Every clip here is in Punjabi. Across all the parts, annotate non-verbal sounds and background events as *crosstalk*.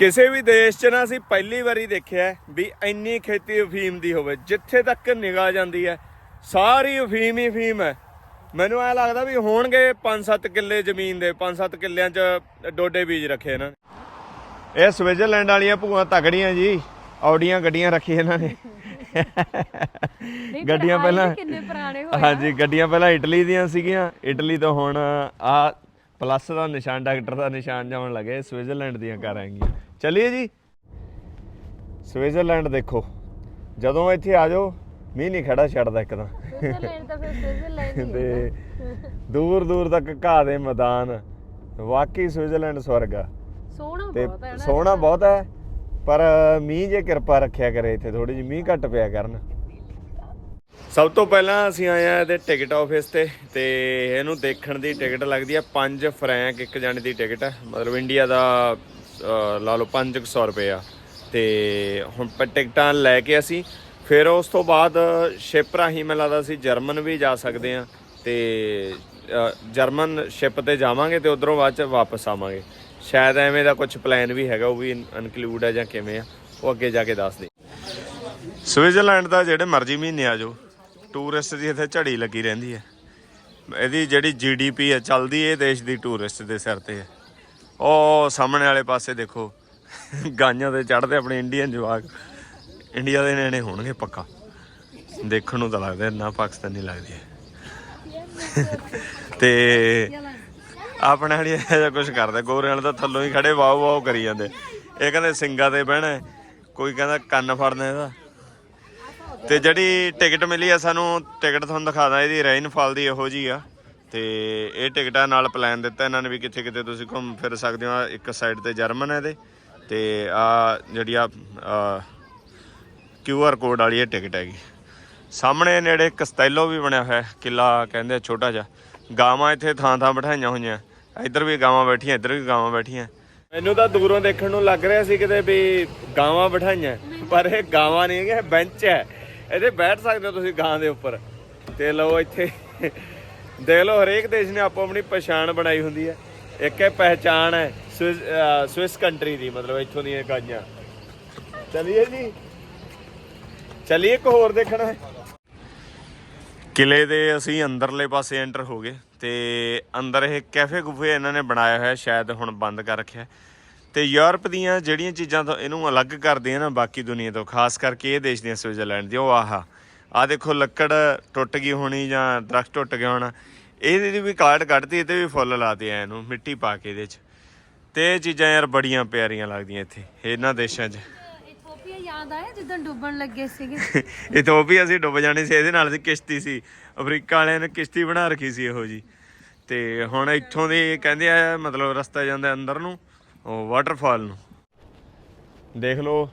ਕਿਸੇ ਵੀ ਦੇਸ਼ 'ਚ ਨਾ ਅਸੀਂ ਪਹਿਲੀ ਵਾਰੀ ਦੇਖਿਆ ਵੀ ਇੰਨੀ ਖੇਤੀ ਅਫੀਮ ਦੀ ਹੋਵੇ ਜਿੱਥੇ ਤੱਕ ਨਿਗਾਹ ਜਾਂਦੀ ਹੈ ਸਾਰੀ ਅਫੀਮ ਹੀ ਅਫੀਮ ਹੈ। ਮੈਨੂੰ ਐ ਲੱਗਦਾ ਵੀ ਹੋਣਗੇ 5-7 ਕਿੱਲੇ ਜ਼ਮੀਨ ਦੇ 5-7 ਕਿੱਲਿਆਂ 'ਚ ਡੋਡੇ ਬੀਜ ਰੱਖੇ ਇਹਨਾਂ ਨੇ। ਇਹ ਸਵਿਟਜ਼ਰਲੈਂਡ ਵਾਲੀਆਂ ਭੂਆਂ ਤਗੜੀਆਂ ਜੀ ਆਡੀਆਂ ਗੱਡੀਆਂ ਰੱਖੀ ਇਹਨਾਂ ਨੇ। ਗੱਡੀਆਂ ਪਹਿਲਾਂ ਹਾਈ ਕਿੰਨੇ ਪੁਰਾਣੇ ਹੋਏ ਹਾਂਜੀ ਗੱਡੀਆਂ ਪਹਿਲਾਂ ਇਟਲੀ ਦੀਆਂ ਸੀਗੀਆਂ। ਇਟਲੀ ਤੋਂ ਹੁਣ ਆ ਪਲੱਸ ਦਾ ਨਿਸ਼ਾਨ ਡਾਕਟਰ ਦਾ ਨਿਸ਼ਾਨ ਜਾਣ ਲੱਗੇ ਸਵਿਟਜ਼ਰਲੈਂਡ ਦੀਆਂ ਕਾਰ ਆਏਗੀਆਂ ਚਲਿਏ ਜੀ। ਸਵਿਟਜ਼ਰਲੈਂਡ ਦੇਖੋ। ਜਦੋਂ ਇੱਥੇ ਆ ਜਾਓ ਮੀਂਹ ਨਹੀਂ ਖੜਾ ਛੱਡਦਾ ਇੱਕ ਤਾਂ। ਸਵਿਟਜ਼ਰਲੈਂਡ ਤਾਂ ਫਿਰ ਸਵਿਟਜ਼ਰਲੈਂਡ ਹੀ ਤੇ ਹੈ ਦੂਰ ਦੂਰ ਤੱਕ ਘਾਹ ਦੇ ਮੈਦਾਨ। ਵਾਕਈ ਸਵਿਟਜ਼ਰਲੈਂਡ ਸਵਰਗ ਆ। ਸੋਹਣਾ ਤੇ ਬਹੁਤ ਹੈ ਨਾ। ਸੋਹਣਾ ਬਹੁਤ ਹੈ ਪਰ ਮੀਂਹ ਜੇ ਕਿਰਪਾ ਰੱਖਿਆ ਕਰੇ ਇੱਥੇ ਥੋੜੀ ਜਿਹੀ ਮੀਂਹ ਘੱਟ ਪਿਆ ਕਰਨ। ਸਭ ਤੋਂ ਪਹਿਲਾਂ ਅਸੀਂ ਆਏ ਆ ਇਹਦੇ ਟਿਕਟ ਆਫਿਸ ਤੇ ਤੇ ਇਹਨੂੰ ਦੇਖਣ ਦੀ ਟਿਕਟ ਲੱਗਦੀ ਹੈ 5 ਫਰੈਂਕ ਇੱਕ ਜਾਣੇ ਦੀ ਟਿਕਟ ਮਤਲਬ ਇੰਡੀਆ ਦਾ ਲਾ ਲਓ 500 ਰੁਪਏ ਆ। ਤੇ ਹੁਣ ਟਿਕਟਾਂ ਲੈ ਕੇ ਅਸੀਂ ਫਿਰ ਉਸ ਤੋਂ ਬਾਅਦ ਸ਼ਿਪ ਰਾਹੀਂ ਮੈਨੂੰ ਲੱਗਦਾ ਅਸੀਂ ਜਰਮਨ ਵੀ ਜਾ ਸਕਦੇ ਆ ਤੇ ਜਰਮਨ ਸ਼ਿਪ ਤੇ ਜਾਵਾਂਗੇ ਤੇ ਉਧਰੋਂ ਬਾਅਦ ਚ ਵਾਪਸ ਆਵਾਂਗੇ। ਸ਼ਾਇਦ ਐਵੇਂ ਦਾ ਕੁਝ ਪਲਾਨ ਵੀ ਹੈਗਾ, ਉਹ ਵੀ ਇਨਕਲੂਡ ਹੈ ਜਾਂ ਕਿਵੇਂ ਆ, ਉਹ ਅੱਗੇ ਜਾ ਕੇ ਦੱਸ ਦੇ। ਸਵਿਟਜ਼ਰਲੈਂਡ ਦਾ ਜਿਹੜੇ ਮਰਜ਼ੀ ਮਹੀਨੇ ਆ ਜਾਓ ਟੂਰਿਸਟ ਦੀ ਇੱਥੇ ਝੜੀ ਲੱਗੀ ਰਹਿੰਦੀ ਹੈ। ਇਹਦੀ ਜਿਹੜੀ ਜੀਡੀਪੀ ਹੈ ਚੱਲਦੀ ਇਹ ਦੇਸ਼ ਦੀ ਟੂਰਿਸਟ ਦੇ ਸਿਰ ਤੇ ਹੈ। ਉਹ ਸਾਹਮਣੇ ਵਾਲੇ ਪਾਸੇ ਦੇਖੋ। ਗਾਈਆਂ ਤੇ ਚੜਦੇ ਆਪਣੇ ਇੰਡੀਅਨ ਜਵਾਕ। ਇੰਡੀਆ ਦੇ ਨੇੜੇ ਹੋਣਗੇ ਪੱਕਾ। ਦੇਖਣ ਨੂੰ ਤਾਂ ਲੱਗਦਾ ਨਾ ਪਾਕਿਸਤਾਨੀ ਲੱਗਦੀ ਹੈ। ਤੇ ਆਪਣੇ ਵਾਲੀ ਇਹੋ ਜਿਹਾ ਕੁਝ ਕਰਦੇ। ਗੋਰਿਆਂ ਵਾਲੇ ਤਾਂ ਥੱਲੋਂ ਹੀ ਖੜੇ ਵਾਓ ਵਾਓ ਕਰੀ ਜਾਂਦੇ। ਇਹ ਕਹਿੰਦੇ ਸਿੰਗਾਂ ਤੇ ਬਹਿਣਾ ਕੋਈ ਕਹਿੰਦਾ ਕੰਨ ਫੜਨਾ ਇਹਦਾ। ਤੇ ਜਿਹੜੀ ਟਿਕਟ ਮਿਲੀ ਆ ਸਾਨੂੰ ਟਿਕਟ ਤੁਹਾਨੂੰ ਦਿਖਾਦਾ ਇਹਦੀ ਰੇਨਫਾਲ ਦੀ ਇਹੋ ਜੀ ਆ। ਤੇ ਇਹ ਟਿਕਟਾਂ ਨਾਲ ਪਲਾਨ ਦਿੱਤਾ ਇਹਨਾਂ ਨੇ ਵੀ ਕਿੱਥੇ ਕਿੱਥੇ ਤੁਸੀਂ ਘੁੰਮ ਫਿਰ ਸਕਦੇ ਹੋ। ਇੱਕ ਸਾਈਡ ਤੇ ਜਰਮਨ ਹੈ ਇਹਦੇ ਤੇ ਆ ਜਿਹੜੀ ਆ ਕਿਊ ਆਰ ਕੋਡ ਵਾਲੀ ਇਹ ਟਿਕਟ ਹੈਗੀ। ਸਾਹਮਣੇ ਨੇੜੇ ਕਸਤੈਲੋ ਵੀ ਬਣਿਆ ਹੋਇਆ ਹੈ, ਕਿਲਾ ਕਹਿੰਦੇ ਛੋਟਾ ਜਿਹਾ। ਗਾਵਾਂ ਇੱਥੇ ਥਾਂ ਥਾਂ ਬਿਠਾਈਆਂ ਹੋਈਆਂ। ਇੱਧਰ ਵੀ ਗਾਵਾਂ ਬੈਠੀਆਂ ਇੱਧਰ ਵੀ ਗਾਵਾਂ ਬੈਠੀਆਂ। ਮੈਨੂੰ ਤਾਂ ਦੂਰੋਂ ਦੇਖਣ ਨੂੰ ਲੱਗ ਰਿਹਾ ਸੀ ਕਿਤੇ ਵੀ ਗਾਵਾਂ ਬਿਠਾਈਆਂ ਪਰ ਇਹ ਗਾਵਾਂ ਨਹੀਂ ਹੈਗੇ ਬੈਂਚ ਹੈ। ਇਹਦੇ ਬੈਠ ਸਕਦੇ ਹੋ ਤੁਸੀਂ ਗਾਂ ਦੇ ਉੱਪਰ। ਤੇ ਲਓ ਇੱਥੇ ਦੇਖ ਲਓ, ਹਰੇਕ ਦੇਸ਼ ਨੇ ਆਪੋ ਆਪਣੀ ਪਛਾਣ ਬਣਾਈ ਹੁੰਦੀ ਹੈ। ਇੱਕ ਇਹ ਪਹਿਚਾਣ ਹੈ, ਸਵਿਸ, ਅਹ ਕੰਟਰੀ ਦੀ, ਮਤਲਬ ਇੱਥੋਂ ਦੀਆਂ ਗਾਈਆਂ ਚਲਿਏ ਜੀ। ਚਲਿਏ ਇੱਕ ਹੋਰ ਦੇਖਣਾ। ਹੈ ਕਿਲੇ ਦੇ ਅਸੀਂ ਅੰਦਰਲੇ ਪਾਸੇ ਐਂਟਰ ਹੋ ਗਏ ਤੇ ਅੰਦਰ ਇਹ ਕੈਫੇ ਗੁਫੇ ਇਹਨਾਂ ਨੇ ਬਣਾਇਆ ਹੋਇਆ, ਸ਼ਾਇਦ ਹੁਣ ਬੰਦ ਕਰ ਰੱਖਿਆ। ਤੇ ਯੂਰਪ ਦੀਆਂ ਜਿਹੜੀਆਂ ਚੀਜ਼ਾਂ ਤੋਂ ਇਹਨੂੰ ਅਲੱਗ ਕਰਦੀਆਂ ਨਾ, ਬਾਕੀ ਦੁਨੀਆ ਤੋਂ, ਖਾਸ ਕਰਕੇ ਇਹ ਦੇਸ਼ ਦੀਆਂ ਸਵਿਟਜ਼ਰਲੈਂਡ ਦੀ। ਉਹ ਆਹਾ ਆ ਦੇਖੋ ਲੱਕੜ ਟੁੱਟ ਗਈ ਹੋਣੀ ਜਾਂ ਦਰਖਤ ਟੁੱਟ ਗਿਆ ਹੋਣਾ ਇਹਦੀ ਵੀ ਕਾਰਡ ਕੱਢਤੀ ਇਹਤੇ ਵੀ ਫੁੱਲ ਲਾਤੇ ਆ ਇਹਨੂੰ ਮਿੱਟੀ ਪਾ ਕੇ ਇਹਦੇ 'ਚ। ਤੇ ਇਹ ਚੀਜ਼ਾਂ ਯਾਰ ਬੜੀਆਂ ਪਿਆਰੀਆਂ ਲੱਗਦੀਆਂ ਇੱਥੇ ਇਹਨਾਂ ਦੇਸ਼ਾਂ 'ਚ। ਇਥੋਪੀਆ ਯਾਦ ਆਇਆ ਜਦੋਂ ਡੁੱਬਣ ਲੱਗੇ ਸੀਗੇ? *laughs* ਇਥੋਪੀਆ ਅਸੀਂ ਡੁੱਬ ਜਾਣੀ ਸੀ ਇਹਦੇ ਨਾਲ ਦੀ ਕਿਸ਼ਤੀ ਸੀ। ਅਫਰੀਕਾ ਵਾਲਿਆਂ ਨੇ ਕਿਸ਼ਤੀ ਬਣਾ ਰੱਖੀ ਸੀ ਇਹੋ ਜੀ ਤੇ ਹੁਣ ਇੱਥੋਂ ਦੀ ਕਹਿੰਦੇ ਆ ਮਤਲਬ ਰਸਤਾ ਜਾਂਦਾ ਅੰਦਰ ਨੂੰ ਉਹ ਵਾਟਰਫਾਲ ਨੂੰ। ਦੇਖ ਲਓ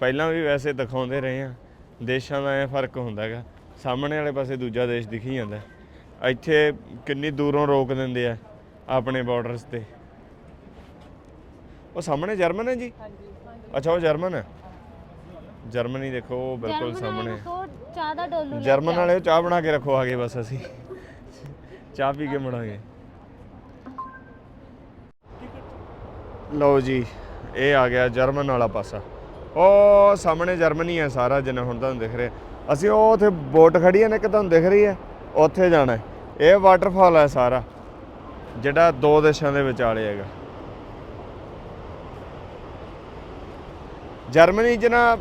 ਪਹਿਲਾਂ ਵੀ ਵੈਸੇ ਦਿਖਾਉਂਦੇ ਰਹੇ ਆ। ਦੇਸ਼ਾਂ ਦਾ ਇਹ ਫ਼ਰਕ ਹੁੰਦਾ ਹੈਗਾ। ਸਾਹਮਣੇ ਵਾਲੇ ਪਾਸੇ ਦੂਜਾ ਦੇਸ਼ ਦਿਖੀ ਜਾਂਦਾ। ਇੱਥੇ ਕਿੰਨੀ ਦੂਰੋਂ ਰੋਕ ਦਿੰਦੇ ਆ ਆਪਣੇ ਬਾਰਡਰਸ ਤੇ। ਉਹ ਸਾਹਮਣੇ ਜਰਮਨ ਹੈ ਜੀ? ਅੱਛਾ ਉਹ ਜਰਮਨ ਹੈ? ਜਰਮਨੀ ਦੇਖੋ ਉਹ ਬਿਲਕੁਲ ਸਾਹਮਣੇ। ਚਾਹ ਦਾ ਡੋਲੂ ਜਰਮਨ ਵਾਲੇ ਚਾਹ ਬਣਾ ਕੇ ਰੱਖੋ ਆਗੇ ਬਸ ਅਸੀਂ। ਚਾਹ ਪੀ ਕੇ ਮੁੜਾਂਗੇ। ਲਓ ਜੀ ਇਹ ਆ ਗਿਆ ਜਰਮਨ ਵਾਲਾ ਪਾਸਾ। ਉਹ ਸਾਹਮਣੇ ਜਰਮਨੀ ਹੈ ਸਾਰਾ ਜਿੰਨਾ ਹੁਣ ਤੁਹਾਨੂੰ ਦਿਖ ਰਿਹਾ। ਅਸੀਂ ਉਹ ਉੱਥੇ ਬੋਟ ਖੜੀ ਹੈ ਨਾ, ਇੱਕ ਤੁਹਾਨੂੰ ਦਿਖ ਰਹੀ ਹੈ, ਉੱਥੇ ਜਾਣਾ ਹੈ। ਇਹ ਵਾਟਰਫਾਲ ਹੈ ਸਾਰਾ, ਜਿਹੜਾ ਦੋ ਦੇਸ਼ਾਂ ਦੇ ਵਿਚਾਲੇ ਹੈਗਾ। ਜਰਮਨੀ 'ਚ ਨਾ